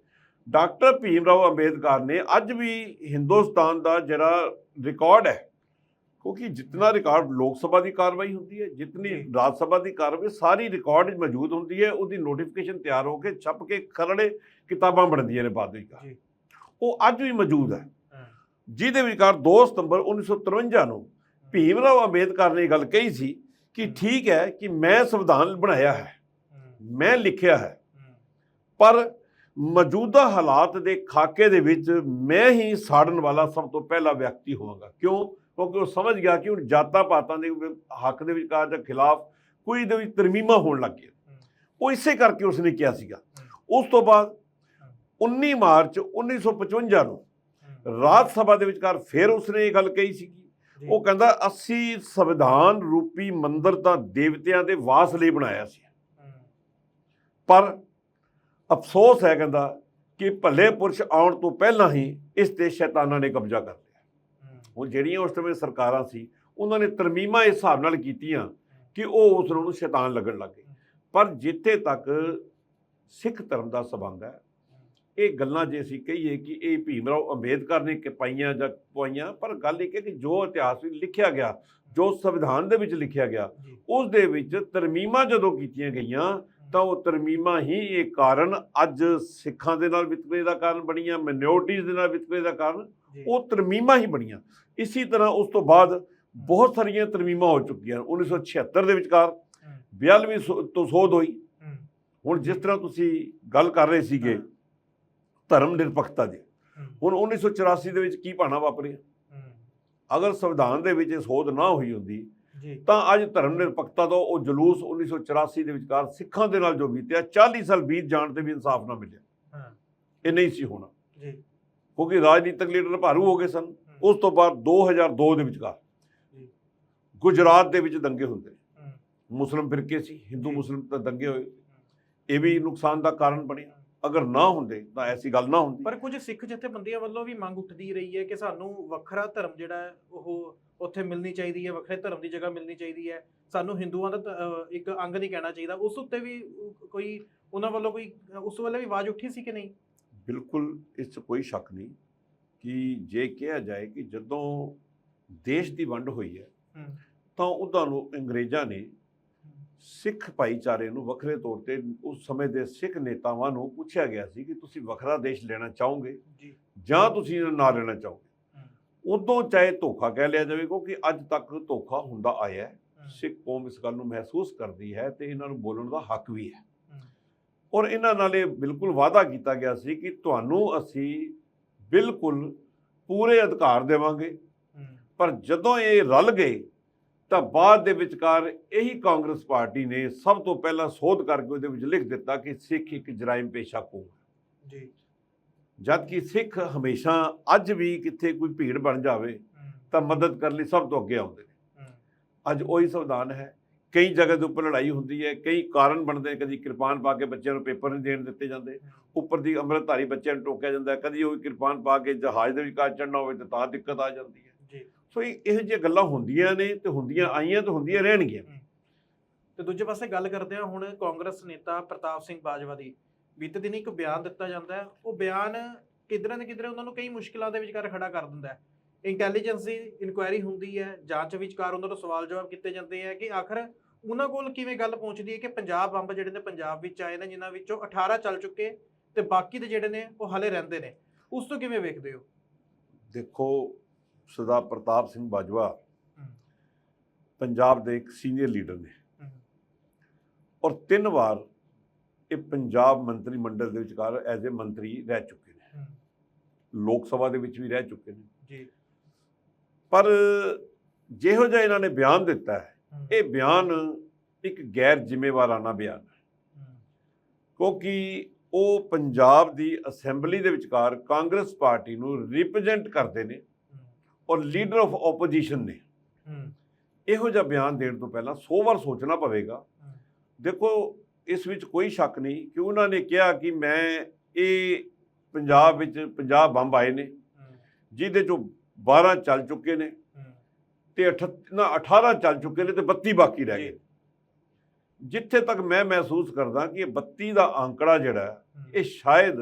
Speaker 2: ਡਾਕਟਰ ਭੀਮ ਰਾਓ ਅੰਬੇਦਕਰ ਨੇ ਅੱਜ ਵੀ ਹਿੰਦੁਸਤਾਨ ਦਾ ਜਿਹੜਾ ਰਿਕਾਰਡ ਹੈ ਕਿਉਂਕਿ ਜਿੰਨਾ ਰਿਕਾਰਡ ਲੋਕ ਸਭਾ ਦੀ ਕਾਰਵਾਈ ਹੁੰਦੀ ਹੈ ਜਿਤਨੀ
Speaker 1: ਜੀ।
Speaker 2: ਰਾਜ ਸਭਾ ਦੀ ਕਾਰਵਾਈ ਸਾਰੀ ਰਿਕਾਰਡ ਵਿੱਚ ਮੌਜੂਦ ਹੁੰਦੀ ਹੈ ਉਹਦੀ ਨੋਟੀਫਿਕੇਸ਼ਨ ਤਿਆਰ ਹੋ ਕੇ ਛਪ ਕੇ ਖਰੜੇ ਕਿਤਾਬਾਂ ਬਣਦੀਆਂ ਨੇ ਬਾਅਦ ਵਿੱਚ
Speaker 1: ਜੀ।
Speaker 2: ਉਹ ਅੱਜ ਵੀ ਮੌਜੂਦ ਹੈ। ਜਿਹਦੇ ਵਿਚਕਾਰ 2 ਸਤੰਬਰ 1953 ਨੂੰ ਭੀਮ ਰਾਓ ਅੰਬੇਦਕਰ ਨੇ ਗੱਲ ਕਹੀ ਸੀ ਕਿ ਠੀਕ ਹੈ ਕਿ ਮੈਂ ਸੰਵਿਧਾਨ ਬਣਾਇਆ ਹੈ ਮੈਂ ਲਿਖਿਆ ਹੈ ਪਰ ਮੌਜੂਦਾ ਹਾਲਾਤ ਦੇ ਖਾਕੇ ਦੇ ਵਿੱਚ ਮੈਂ ਹੀ ਸਾੜਨ ਵਾਲਾ ਸਭ ਤੋਂ ਪਹਿਲਾ ਵਿਅਕਤੀ ਹੋਵਾਂਗਾ। ਕਿਉਂ? ਕਿਉਂਕਿ ਉਹ ਸਮਝ ਗਿਆ ਕਿ ਹੁਣ ਜਾਤਾਂ ਪਾਤਾਂ ਦੇ ਹੱਕ ਦੇ ਵਿਚਕਾਰ ਦੇ ਖਿਲਾਫ ਕੋਈ ਦੇ ਵਿੱਚ ਤਰਮੀਮਾਂ ਹੋਣ ਲੱਗ ਗਈਆਂ। ਉਹ ਇਸੇ ਕਰਕੇ ਉਸਨੇ ਕਿਹਾ ਸੀਗਾ। ਉਸ ਤੋਂ ਬਾਅਦ 19 ਮਾਰਚ 1955 ਨੂੰ ਰਾਜ ਸਭਾ ਦੇ ਵਿਚਕਾਰ ਫਿਰ ਉਸਨੇ ਇਹ ਗੱਲ ਕਹੀ ਸੀ ਉਹ ਕਹਿੰਦਾ ਅਸੀਂ ਸੰਵਿਧਾਨ ਰੂਪੀ ਮੰਦਰ ਤਾਂ ਦੇਵਤਿਆਂ ਦੇ ਵਾਸ ਲਈ ਬਣਾਇਆ ਸੀ। ਪਰ ਅਫਸੋਸ ਹੈ ਕਹਿੰਦਾ ਕਿ ਭਲੇ ਪੁਰਸ਼ ਆਉਣ ਤੋਂ ਪਹਿਲਾਂ ਹੀ ਇਸ ਤੇ ਸ਼ੈਤਾਨਾਂ ਨੇ ਕਬਜ਼ਾ ਕਰ ਲਿਆ। ਉਹ ਜਿਹੜੀਆਂ ਉਸ ਸਮੇਂ ਸਰਕਾਰਾਂ ਸੀ ਉਹਨਾਂ ਨੇ ਤਰਮੀਮਾਂ ਇਸ ਹਿਸਾਬ ਨਾਲ ਕੀਤੀਆਂ ਕਿ ਉਹ ਉਸ ਨੂੰ ਸ਼ੈਤਾਨ ਲੱਗਣ ਲੱਗੇ ਪਰ ਜਿੱਥੇ ਤੱਕ ਸਿੱਖ ਧਰਮ ਦਾ ਸਬੰਧ ਹੈ ਇਹ ਗੱਲਾਂ ਜੇ ਅਸੀਂ ਕਹੀਏ ਕਿ ਇਹ ਭੀਮਰਾਓ ਅੰਬੇਦਕਰ ਨੇ ਕਿ ਪਾਈਆਂ ਜਾਂ ਪਵਾਈਆਂ ਪਰ ਗੱਲ ਇਹ ਕਿ ਜੋ ਇਤਿਹਾਸ ਵਿੱਚ ਲਿਖਿਆ ਗਿਆ ਜੋ ਸੰਵਿਧਾਨ ਦੇ ਵਿੱਚ ਲਿਖਿਆ ਗਿਆ ਉਸ ਦੇ ਵਿੱਚ ਤਰਮੀਮਾਂ ਜਦੋਂ ਕੀਤੀਆਂ ਗਈਆਂ ਤਾਂ ਉਹ ਤਰਮੀਮਾਂ ਹੀ ਇਹ ਕਾਰਨ ਅੱਜ ਸਿੱਖਾਂ ਦੇ ਨਾਲ ਵਿਤਕਰੇ ਦਾ ਕਾਰਨ ਬਣੀਆਂ ਮਿਨੋਰਟੀਜ਼ ਦੇ ਨਾਲ ਵਿਤਕਰੇ ਦਾ ਕਾਰਨ ਉਹ ਤਰਮੀਮਾਂ ਹੀ ਬਣੀਆਂ। ਇਸੇ ਤਰ੍ਹਾਂ ਉਸ ਤੋਂ ਬਾਅਦ ਬਹੁਤ ਸਾਰੀਆਂ ਤਰਮੀਮਾਂ ਹੋ ਚੁੱਕੀਆਂ 1976 ਦੇ ਵਿਚਕਾਰ 42ਵੀਂ ਸੋ- ਤੋਂ ਸੋਧ ਹੋਈ। ਹੁਣ ਜਿਸ ਤਰ੍ਹਾਂ ਤੁਸੀਂ ਗੱਲ ਕਰ ਰਹੇ ਸੀਗੇ। ਧਰਮ ਨਿਰਪੱਖਤਾ ਦੀ ਹੁਣ 1984 ਦੇ ਵਿੱਚ ਕੀ ਭਾਣਾ ਵਾਪਰਿਆ? ਅਗਰ ਸੰਵਿਧਾਨ ਦੇ ਵਿੱਚ ਇਹ ਸੋਧ ਨਾ ਹੋਈ ਹੁੰਦੀ ਤਾਂ ਅੱਜ ਧਰਮ ਨਿਰਪੱਖਤਾ ਦਾ ਉਹ ਜਲੂਸ 1984 ਦੇ ਵਿਚਕਾਰ ਸਿੱਖਾਂ ਦੇ ਨਾਲ ਜੋ ਬੀਤਿਆ 40 ਸਾਲ ਬੀਤ ਜਾਣ ਤੇ ਵੀ ਇਨਸਾਫ ਨਾ ਮਿਲਿਆ। ਇਹ ਨਹੀਂ ਸੀ ਹੋਣਾ।
Speaker 1: ਜੀ।
Speaker 2: ਕਿਉਂਕਿ ਰਾਜਨੀਤਿਕ ਲੀਡਰ ਭਾਰੂ ਹੋ ਗਏ ਸਨ। ਉਸ ਤੋਂ ਬਾਅਦ 2002 ਦੇ ਵਿਚਕਾਰ। ਗੁਜਰਾਤ ਦੇ ਵਿੱਚ ਦੰਗੇ ਹੁੰਦੇ। ਮੁਸਲਿਮ ਫਿਰਕੇ ਸੀ ਹਿੰਦੂ। ਮੁਸਲਿਮ ਤਾਂ ਦੰਗੇ ਹੋਏ। ਇਹ ਵੀ ਨੁਕਸਾਨ ਦਾ ਕਾਰਨ ਬਣਿਆ। ਅਗਰ ਨਾ ਹੁੰਦੇ ਤਾਂ ਐਸੀ ਗੱਲ ਨਾ ਹੁੰਦੀ।
Speaker 1: ਪਰ ਕੁਝ ਸਿੱਖ ਜਥੇਬੰਦੀਆਂ ਵੱਲੋਂ ਵੀ ਮੰਗ ਉੱਠਦੀ ਰਹੀ ਹੈ ਕਿ ਸਾਨੂੰ ਵੱਖਰਾ ਧਰਮ ਜਿਹੜਾ ਹੈ ਉਹ ਉੱਥੇ ਮਿਲਣੀ ਚਾਹੀਦੀ ਹੈ ਵੱਖਰੇ ਧਰਮ ਦੀ ਜਗ੍ਹਾ ਮਿਲਣੀ ਚਾਹੀਦੀ ਹੈ। ਸਾਨੂੰ ਹਿੰਦੂਆਂ ਦਾ ਧ- ਅਹ ਇੱਕ ਅੰਗ ਨਹੀਂ ਕਹਿਣਾ ਚਾਹੀਦਾ। ਉਸ ਉੱਤੇ ਵੀ ਕੋਈ ਉਹਨਾਂ ਵੱਲੋਂ ਕੋਈ ਉਸ ਵੇਲੇ ਵੀ ਆਵਾਜ਼ ਉੱਠੀ ਸੀ ਕਿ ਨਹੀਂ?
Speaker 2: ਬਿਲਕੁਲ ਇਸ 'ਚ ਕੋਈ ਸ਼ੱਕ ਨਹੀਂ ਕਿ ਜੇ ਕਿਹਾ ਜਾਏ ਕਿ ਜਦੋਂ ਦੇਸ਼ ਦੀ ਵੰਡ ਹੋਈ ਹੈ
Speaker 1: ਹੂੰ,
Speaker 2: ਤਾਂ ਉਹਨਾਂ ਨੂੰ ਅੰਗਰੇਜ਼ਾਂ ਨੇ ਸਿੱਖ ਭਾਈਚਾਰੇ ਨੂੰ ਵੱਖਰੇ ਤੌਰ ਤੇ ਉਸ ਸਮੇਂ ਦੇ ਸਿੱਖ ਨੇਤਾਵਾਂ ਨੂੰ ਪੁੱਛਿਆ ਗਿਆ ਸੀ ਕਿ ਤੁਸੀਂ ਵੱਖਰਾ ਦੇਸ਼ ਲੈਣਾ ਚਾਹੋਗੇ
Speaker 1: ਜੀ।
Speaker 2: ਜਾਂ ਤੁਸੀਂ ਨਾ ਲੈਣਾ ਚਾਹੋਗੇ? ਉਦੋਂ ਚਾਹੇ ਧੋਖਾ ਕਹਿ ਲਿਆ ਜਾਵੇ ਕਿਉਂਕਿ ਅੱਜ ਤੱਕ ਧੋਖਾ ਹੁੰਦਾ ਆਇਆ ਹੈ। ਸਿੱਖ ਕੌਮ ਇਸ ਗੱਲ ਨੂੰ ਮਹਿਸੂਸ ਕਰਦੀ ਹੈ ਤੇ ਇਹਨਾਂ ਨੂੰ ਬੋਲਣ ਦਾ ਹੱਕ ਵੀ ਹੈ। ਔਰ ਇਹਨਾਂ ਨਾਲ ਇਹ ਬਿਲਕੁਲ ਵਾਅਦਾ ਕੀਤਾ ਗਿਆ ਸੀ ਕਿ ਤੁਹਾਨੂੰ ਅਸੀਂ ਬਿਲਕੁਲ ਪੂਰੇ ਅਧਿਕਾਰ ਦੇਵਾਂਗੇ। ਪਰ ਜਦੋਂ ਇਹ ਰਲ ਗਏ ਤਾਂ ਬਾਅਦ ਦੇ ਵਿਚਕਾਰ ਇਹੀ ਕਾਂਗਰਸ ਪਾਰਟੀ ਨੇ ਸਭ ਤੋਂ ਪਹਿਲਾਂ ਸੋਧ ਕਰਕੇ ਉਹਦੇ ਵਿੱਚ ਲਿਖ ਦਿੱਤਾ ਕਿ ਸਿੱਖ ਇੱਕ ਜਰਾਇਮ ਪੇਸ਼ਾ ਕੌਮ ਹੈ।
Speaker 1: ਜੀ।
Speaker 2: ਜਦ ਕਿ ਸਿੱਖ ਹਮੇਸ਼ਾ ਅੱਜ ਵੀ ਕਿੱਥੇ ਕੋਈ ਭੀੜ ਬਣ ਜਾਵੇ ਤਾਂ ਮਦਦ ਕਰਨ ਲਈ ਸਭ ਤੋਂ ਅੱਗੇ ਆਉਂਦੇ ਨੇ। ਅੱਜ ਉਹੀ ਸੰਵਿਧਾਨ ਹੈ। ਕਈ ਜਗ੍ਹਾ ਦੇ ਉੱਪਰ ਲੜਾਈ ਹੁੰਦੀ ਹੈ ਕਈ ਕਾਰਨ ਬਣਦੇ ਨੇ। ਕਦੀ ਕਿਰਪਾਨ ਪਾ ਕੇ ਬੱਚਿਆਂ ਨੂੰ ਪੇਪਰ ਨਹੀਂ ਦੇਣ ਦਿੱਤੇ ਜਾਂਦੇ। ਉੱਪਰ ਦੀ ਅੰਮ੍ਰਿਤਧਾਰੀ ਬੱਚਿਆਂ ਨੂੰ ਟੋਕਿਆ ਜਾਂਦਾ ਕਦੀ ਉਹ ਕਿਰਪਾਨ ਪਾ ਕੇ ਜਹਾਜ਼ ਦੇ ਵਿਚਕਾਰ ਚੜ੍ਹਨਾ ਹੋਵੇ ਤਾਂ ਤਾਂ ਦਿੱਕਤ ਆ ਜਾਂਦੀ ਹੈ। ਸੋ ਇਹ ਜਿਹੀਆਂ ਗੱਲਾਂ ਹੁੰਦੀਆਂ ਨੇ ਤੇ ਹੁੰਦੀਆਂ ਆਈਆਂ ਤੇ ਹੁੰਦੀਆਂ ਰਹਿਣਗੀਆਂ।
Speaker 1: ਤੇ ਦੂਜੇ ਪਾਸੇ ਗੱਲ ਕਰਦੇ ਹਾਂ ਹੁਣ ਕਾਂਗਰਸ ਨੇਤਾ ਪ੍ਰਤਾਪ ਸਿੰਘ ਬਾਜਵਾ ਦੀ। ਬੀਤੇ ਦਿਨ ਇੱਕ ਬਿਆਨ ਦਿੱਤਾ ਜਾਂਦਾ ਉਹ ਬਿਆਨ ਕਿਧਰੇ ਨਾ ਕਿਧਰੇ ਉਹਨਾਂ ਨੂੰ ਕਈ ਮੁਸ਼ਕਿਲਾਂ ਦੇ ਵਿਚਕਾਰ ਖੜਾ ਕਰ ਦਿੰਦਾ ਹੈ। ਇੰਟੈਲੀਜੈਂਸ ਦੀ ਇਨਕੁਆਇਰੀ ਹੁੰਦੀ ਹੈ ਜਾਂਚ ਵਿਚਕਾਰ ਉਹਨਾਂ ਤੋਂ ਸਵਾਲ ਜਵਾਬ ਕੀਤੇ ਜਾਂਦੇ ਆ ਕਿ ਆਖਰ ਉਹਨਾਂ ਕੋਲ ਕਿਵੇਂ ਗੱਲ ਪਹੁੰਚਦੀ ਹੈ ਕਿ ਪੰਜਾਬ ਬੰਬ ਜਿਹੜੇ ਨੇ ਪੰਜਾਬ ਵਿੱਚ ਆਏ ਨੇ ਜਿਨ੍ਹਾਂ ਵਿੱਚੋਂ 18 ਚੱਲ ਚੁੱਕੇ ਤੇ ਬਾਕੀ ਦੇ ਜਿਹੜੇ ਨੇ ਉਹ ਹਲੇ ਰਹਿੰਦੇ ਨੇ। ਉਸ ਤੋਂ ਕਿਵੇਂ ਵੇਖਦੇ ਹੋ?
Speaker 2: ਦੇਖੋ ਸਰਦਾਰ ਪ੍ਰਤਾਪ ਸਿੰਘ ਬਾਜਵਾ। ਪੰਜਾਬ ਦੇ ਇੱਕ ਸੀਨੀਅਰ ਲੀਡਰ ਨੇ। ਔਰ ਤਿੰਨ ਵਾਰ ਇਹ ਪੰਜਾਬ ਮੰਤਰੀ ਮੰਡਲ ਦੇ ਵਿਚਕਾਰ ਐਜ਼ ਅ ਮੰਤਰੀ ਰਹਿ ਚੁੱਕੇ ਨੇ। ਲੋਕ ਸਭਾ ਦੇ ਵਿੱਚ ਵੀ ਰਹਿ ਚੁੱਕੇ ਨੇ।
Speaker 1: ਜੀ।
Speaker 2: ਪਰ ਜਿਹੋ ਜਿਹਾ ਇਹਨਾਂ ਨੇ ਬਿਆਨ ਦਿੱਤਾ ਹੈ ਇਹ ਬਿਆਨ ਇੱਕ ਗੈਰ ਜ਼ਿੰਮੇਵਾਰਾਨਾ ਬਿਆਨ ਹੈ। ਕਿਉਂਕਿ ਉਹ ਪੰਜਾਬ ਦੀ ਅਸੈਂਬਲੀ ਦੇ ਵਿਚਕਾਰ ਕਾਂਗਰਸ ਪਾਰਟੀ ਨੂੰ ਰਿਪਰੈਜ਼ੈਂਟ ਕਰਦੇ ਨੇ। ਔਰ ਲੀਡਰ ਆਫ ਆਪੋਜੀਸ਼ਨ ਨੇ। ਇਹੋ ਜਿਹਾ ਬਿਆਨ ਦੇਣ ਤੋਂ ਪਹਿਲਾਂ 100 ਵਾਰ ਸੋਚਣਾ ਪਵੇਗਾ। ਦੇਖੋ ਇਸ ਵਿੱਚ ਕੋਈ ਸ਼ੱਕ ਨਹੀਂ ਕਿ ਉਹਨਾਂ ਨੇ ਕਿਹਾ ਕਿ ਮੈਂ ਇਹ ਪੰਜਾਬ ਵਿੱਚ ਪੰਜਾਬ ਬੰਬ ਆਏ ਨੇ। ਜਿਹਦੇ ਚੋਂ 12 ਚੱਲ ਚੁੱਕੇ ਨੇ ਤੇ 38 ਨਾ 18 ਚੱਲ ਚੁੱਕੇ ਨੇ ਤੇ 32 ਬਾਕੀ ਰਹਿ ਗਏ। ਜਿੱਥੇ ਤੱਕ ਮੈਂ ਮਹਿਸੂਸ ਕਰਦਾ ਕਿ ਇਹ 32 ਦਾ ਅੰਕੜਾ ਜਿਹੜਾ ਇਹ ਸ਼ਾਇਦ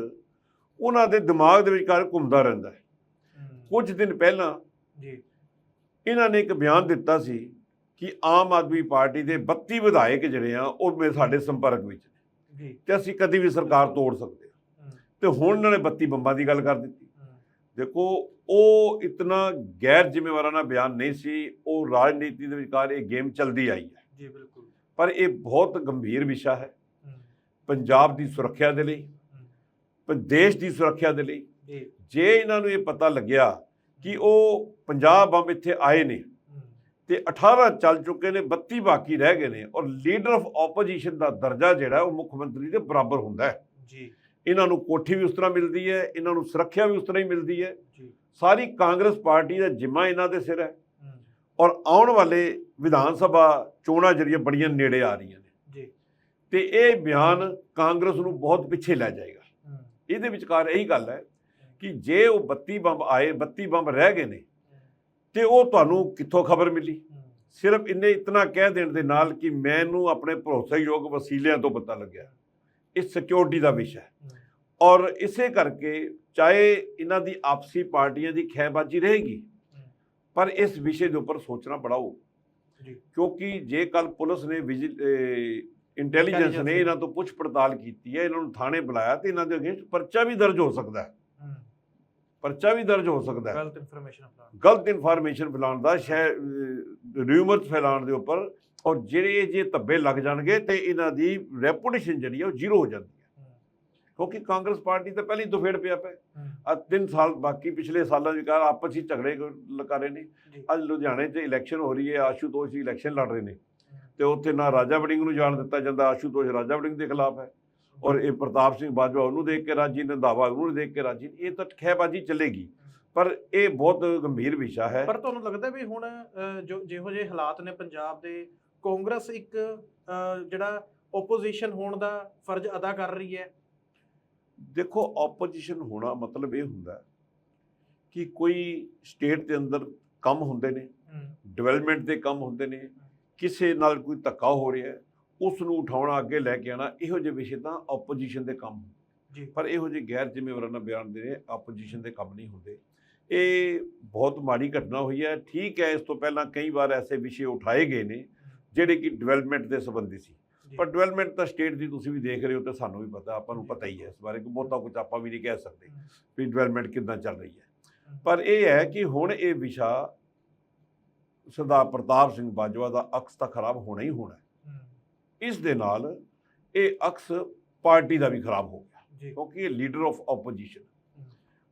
Speaker 2: ਉਹਨਾਂ ਦੇ ਦਿਮਾਗ ਦੇ ਵਿਚਕਾਰ ਘੁੰਮਦਾ ਰਹਿੰਦਾ ਹੈ। ਕੁਝ ਦਿਨ ਪਹਿਲਾਂ
Speaker 1: ਜੀ।
Speaker 2: ਇਹਨਾਂ ਨੇ ਇੱਕ ਬਿਆਨ ਦਿੱਤਾ ਸੀ ਕਿ ਆਮ ਆਦਮੀ ਪਾਰਟੀ ਦੇ 32 ਵਿਧਾਇਕ ਜਿਹੜੇ ਆ ਉਹ ਮੇਰੇ ਸਾਡੇ ਸੰਪਰਕ ਵਿੱਚ ਨੇ
Speaker 1: ਜੀ।
Speaker 2: ਤੇ ਅਸੀਂ ਕਦੀ ਵੀ ਸਰਕਾਰ ਤੋੜ ਸਕਦੇ ਹਾਂ। ਤੇ ਹੁਣ ਇਹਨਾਂ ਨੇ 32 ਬੰਬਾਂ ਦੀ ਗੱਲ ਕਰ ਦਿੱਤੀ। ਦੇਖੋ ਉਹ ਇਤਨਾ ਗੈਰ ਜ਼ਿੰਮੇਵਾਰਾਨਾ ਬਿਆਨ ਨਹੀਂ ਸੀ ਉਹ ਰਾਜਨੀਤੀ ਦੇ ਵਿਚਕਾਰ ਇਹ ਗੇਮ ਚੱਲਦੀ ਆਈ ਹੈ।
Speaker 1: ਜੀ ਬਿਲਕੁਲ।
Speaker 2: ਪਰ ਇਹ ਬਹੁਤ ਗੰਭੀਰ ਵਿਸ਼ਾ ਹੈ। ਪੰਜਾਬ ਦੀ ਸੁਰੱਖਿਆ ਦੇ ਲਈ ਦੇਸ਼ ਦੀ ਸੁਰੱਖਿਆ ਦੇ ਲਈ
Speaker 1: ਜੇ
Speaker 2: ਇਹਨਾਂ ਨੂੰ ਇਹ ਪਤਾ ਲੱਗਿਆ ਕਿ ਉਹ ਪੰਜਾਬ ਬੰਬ ਇੱਥੇ ਆਏ ਨੇ ਤੇ 18 ਚੱਲ ਚੁੱਕੇ ਨੇ 32 ਬਾਕੀ ਰਹਿ ਗਏ ਨੇ ਔਰ ਲੀਡਰ ਆਫ ਆਪੋਜੀਸ਼ਨ ਦਾ ਦਰਜਾ ਜਿਹੜਾ ਉਹ ਮੁੱਖ ਮੰਤਰੀ ਦੇ ਬਰਾਬਰ ਹੁੰਦਾ ਹੈ।
Speaker 1: ਜੀ।
Speaker 2: ਇਹਨਾਂ ਨੂੰ ਕੋਠੀ ਵੀ ਉਸ ਤਰ੍ਹਾਂ ਮਿਲਦੀ ਹੈ ਇਹਨਾਂ ਨੂੰ ਸੁਰੱਖਿਆ ਵੀ ਉਸ ਤਰ੍ਹਾਂ ਹੀ ਮਿਲਦੀ ਹੈ।
Speaker 1: ਜੀ।
Speaker 2: ਸਾਰੀ ਕਾਂਗਰਸ ਪਾਰਟੀ ਦਾ ਜਿੰਮਾ ਇਹਨਾਂ ਦੇ ਸਿਰ ਹੈ ਔਰ ਆਉਣ ਵਾਲੇ ਵਿਧਾਨ ਸਭਾ ਚੋਣਾਂ ਜਿਹੜੀਆਂ ਬੜੀਆਂ ਨੇੜੇ ਆ ਰਹੀਆਂ ਨੇ।
Speaker 1: ਜੀ।
Speaker 2: ਤੇ ਇਹ ਬਿਆਨ ਕਾਂਗਰਸ ਨੂੰ ਬਹੁਤ ਪਿੱਛੇ ਲੈ ਜਾਏਗਾ। ਇਹਦੇ ਵਿਚਕਾਰ ਇਹੀ ਗੱਲ ਹੈ ਕਿ ਜੇ ਉਹ 32 ਬੰਬ ਆਏ 32 ਬੰਬ ਰਹਿ ਗਏ ਨੇ ਤੇ ਉਹ ਤੁਹਾਨੂੰ ਕਿੱਥੋਂ ਖਬਰ ਮਿਲੀ? ਸਿਰਫ ਇੰਨੇ ਇਤਨਾ ਕਹਿ ਦੇਣ ਦੇ ਨਾਲ ਕਿ ਮੈਨੂੰ ਆਪਣੇ ਭਰੋਸੇਯੋਗ ਵਸੀਲਿਆਂ ਤੋਂ ਪਤਾ ਲੱਗਿਆ। ਇਹ ਸਿਕਿਉਰਿਟੀ ਦਾ ਵਿਸ਼ਾ ਹੈ। ਔਰ ਇਸੇ ਕਰਕੇ ਚਾਹੇ ਇਹਨਾਂ ਦੀ ਆਪਸੀ ਪਾਰਟੀਆਂ ਦੀ ਖੈਬਾਜੀ ਰਹੇਗੀ ਪਰ ਇਸ ਵਿਸ਼ੇ ਦੇ ਉੱਪਰ ਸੋਚਣਾ ਬੜਾ ਹੋ। ਕਿਉਂਕਿ ਜੇ ਕੱਲ ਪੁਲਿਸ ਨੇ ਇੰਟੈਲੀਜੈਂਸ ਨੇ। ਇਹਨਾਂ ਤੋਂ ਪੁੱਛ ਪੜਤਾਲ ਕੀਤੀ ਹੈ ਇਹਨਾਂ ਨੂੰ ਥਾਣੇ ਬੁਲਾਇਆ ਤੇ ਇਹਨਾਂ ਦੇ ਅਗੇਂਸਟ ਪਰਚਾ ਵੀ ਦਰਜ ਹੋ ਸਕਦਾ ਹੈ। ਪਰਚਾ ਵੀ ਦਰਜ ਹੋ ਸਕਦਾ ਹੈ।
Speaker 1: ਗਲਤ ਇਨਫੋਰਮੇਸ਼ਨ ਅਪਲਾਉਣ
Speaker 2: ਗਲਤ ਇਨਫੋਰਮੇਸ਼ਨ ਫੈਲਾਉਣ ਦਾ ਸ਼ਾਇਦ ਰਿਊਮਰਸ ਫੈਲਾਉਣ ਦੇ ਉੱਪਰ ਔਰ ਜਿਹੜੇ ਜੇ ਧੱਬੇ ਲੱਗ ਜਾਣਗੇ ਤੇ ਇਹਨਾਂ ਦੀ ਰੈਪੂਟੇਸ਼ਨ ਜਿਹੜੀ ਹੈ ਉਹ ਜ਼ੀਰੋ ਹੋ ਜਾਂਦੀ ਹੈ। ਕਿਉਂਕਿ ਕਾਂਗਰਸ ਪਾਰਟੀ ਤਾਂ ਪਹਿਲੀ ਤੋਂ ਫੇੜ ਪਿਆ। ਪਿਆ ਆ ਤਿੰਨ ਸਾਲ ਬਾਕੀ ਪਿਛਲੇ ਸਾਲਾਂ ਦੇ ਵਿਚਕਾਰ ਆਪਸ ਵਿੱਚ ਝਗੜੇ ਲਕਾਰੇ ਨੇ।
Speaker 1: ਜੀ।
Speaker 2: ਅੱਜ ਲੁਧਿਆਣੇ 'ਚ ਇਲੈਕਸ਼ਨ ਹੋ ਰਹੀ ਹੈ ਆਸ਼ੂਤੋਸ਼ ਜੀ ਇਲੈਕਸ਼ਨ ਲੜ ਰਹੇ ਨੇ। ਤੇ ਉੱਥੇ ਨਾ ਰਾਜਾ ਵੜਿੰਗ ਨੂੰ ਜਾਣ ਦਿੱਤਾ ਜਾਂਦਾ ਆਸ਼ੂਤੋਸ਼ ਰਾਜਾ ਵੜਿੰਗ ਦੇ ਖਿਲਾਫ ਹੈ। ਔਰ ਇਹ ਪ੍ਰਤਾਪ ਸਿੰਘ ਬਾਜਵਾ ਉਹਨੂੰ ਦੇਖ ਕੇ ਰਾਜੀ ਰੰਧਾਵਾ ਉਹਨੂੰ ਦੇਖ ਕੇ ਰਾਜੀ ਇਹ ਤਾਂ ਖਹਿਬਾਜ਼ੀ ਚੱਲੇਗੀ। ਪਰ ਇਹ ਬਹੁਤ ਗੰਭੀਰ ਵਿਸ਼ਾ ਹੈ।
Speaker 1: ਪਰ ਤੁਹਾਨੂੰ ਲੱਗਦਾ ਵੀ ਹੁਣ ਜੋ ਜਿਹੋ ਜਿਹੇ ਹਾਲਾਤ ਨੇ ਪੰਜਾਬ ਦੇ ਕਾਂਗਰਸ ਇੱਕ ਜਿਹੜਾ ਆਪੋਜੀਸ਼ਨ ਹੋਣ ਦਾ ਫਰਜ਼ ਅਦਾ ਕਰ ਰਹੀ ਹੈ?
Speaker 2: ਦੇਖੋ ਆਪੋਜੀਸ਼ਨ ਹੋਣਾ ਮਤਲਬ ਇਹ ਹੁੰਦਾ ਕਿ ਕੋਈ ਸਟੇਟ ਦੇ ਅੰਦਰ ਕੰਮ ਹੁੰਦੇ ਨੇ ਡਿਵੈਲਪਮੈਂਟ ਦੇ ਕੰਮ ਹੁੰਦੇ ਨੇ ਕਿਸੇ ਨਾਲ ਕੋਈ ਧੱਕਾ ਹੋ ਰਿਹਾ ਹੈ ਉਸ ਨੂੰ ਉਠਾਉਣਾ ਅੱਗੇ ਲੈ ਕੇ ਆਣਾ ਇਹੋ ਜਿਹੇ ਵਿਸ਼ੇ ਤਾਂ ਆਪੋਜੀਸ਼ਨ ਦੇ ਕੰਮ
Speaker 1: ਜੀ।
Speaker 2: ਪਰ ਇਹੋ ਜਿਹੇ ਗੈਰ ਜ਼ਿੰਮੇਵਾਰਾਨਾ ਬਿਆਨ ਦੇ ਆਪੋਜੀਸ਼ਨ ਦੇ ਕੰਮ ਨਹੀਂ ਹੁੰਦੇ। ਇਹ ਬਹੁਤ ਮਾੜੀ ਘਟਨਾ ਹੋਈ ਹੈ। ਠੀਕ ਹੈ ਇਸ ਤੋਂ ਪਹਿਲਾਂ ਕਈ ਵਾਰ ਐਸੇ ਵਿਸ਼ੇ ਉਠਾਏ ਗਏ ਨੇ ਜਿਹੜੇ ਕਿ ਡਿਵੈਲਪਮੈਂਟ ਦੇ ਸੰਬੰਧੀ ਸੀ। ਪਰ ਡਿਵੈਲਪਮੈਂਟ ਤਾਂ ਸਟੇਟ ਦੀ ਤੁਸੀਂ ਵੀ ਦੇਖ ਰਹੇ ਹੋ ਤੇ ਸਾਨੂੰ ਵੀ ਪਤਾ ਆਪਾਂ ਨੂੰ ਪਤਾ ਹੀ ਹੈ ਇਸ ਬਾਰੇ ਕਿ ਬਹੁਤਾ ਕੁਝ ਆਪਾਂ ਵੀ ਨਹੀਂ ਕਹਿ ਸਕਦੇ ਵੀ ਡਿਵੈਲਪਮੈਂਟ ਕਿੱਦਾਂ ਚੱਲ ਰਹੀ ਹੈ। ਪਰ ਇਹ ਹੈ ਕਿ ਹੁਣ ਇਹ ਵਿਸ਼ਾ ਸਰਦਾਰ ਪ੍ਰਤਾਪ ਸਿੰਘ ਬਾਜਵਾ ਦਾ ਅਕਸ ਤਾਂ ਖਰਾਬ ਹੋਣਾ ਹੀ ਹੋਣਾ। ਇਸ ਦੇ ਨਾਲ ਇਹ ਅਕਸ ਪਾਰਟੀ ਦਾ ਵੀ ਖਰਾਬ ਹੋ ਗਿਆ। ਕਿਉਂਕਿ ਇਹ ਲੀਡਰ ਆਫ ਆਪੋਜੀਸ਼ਨ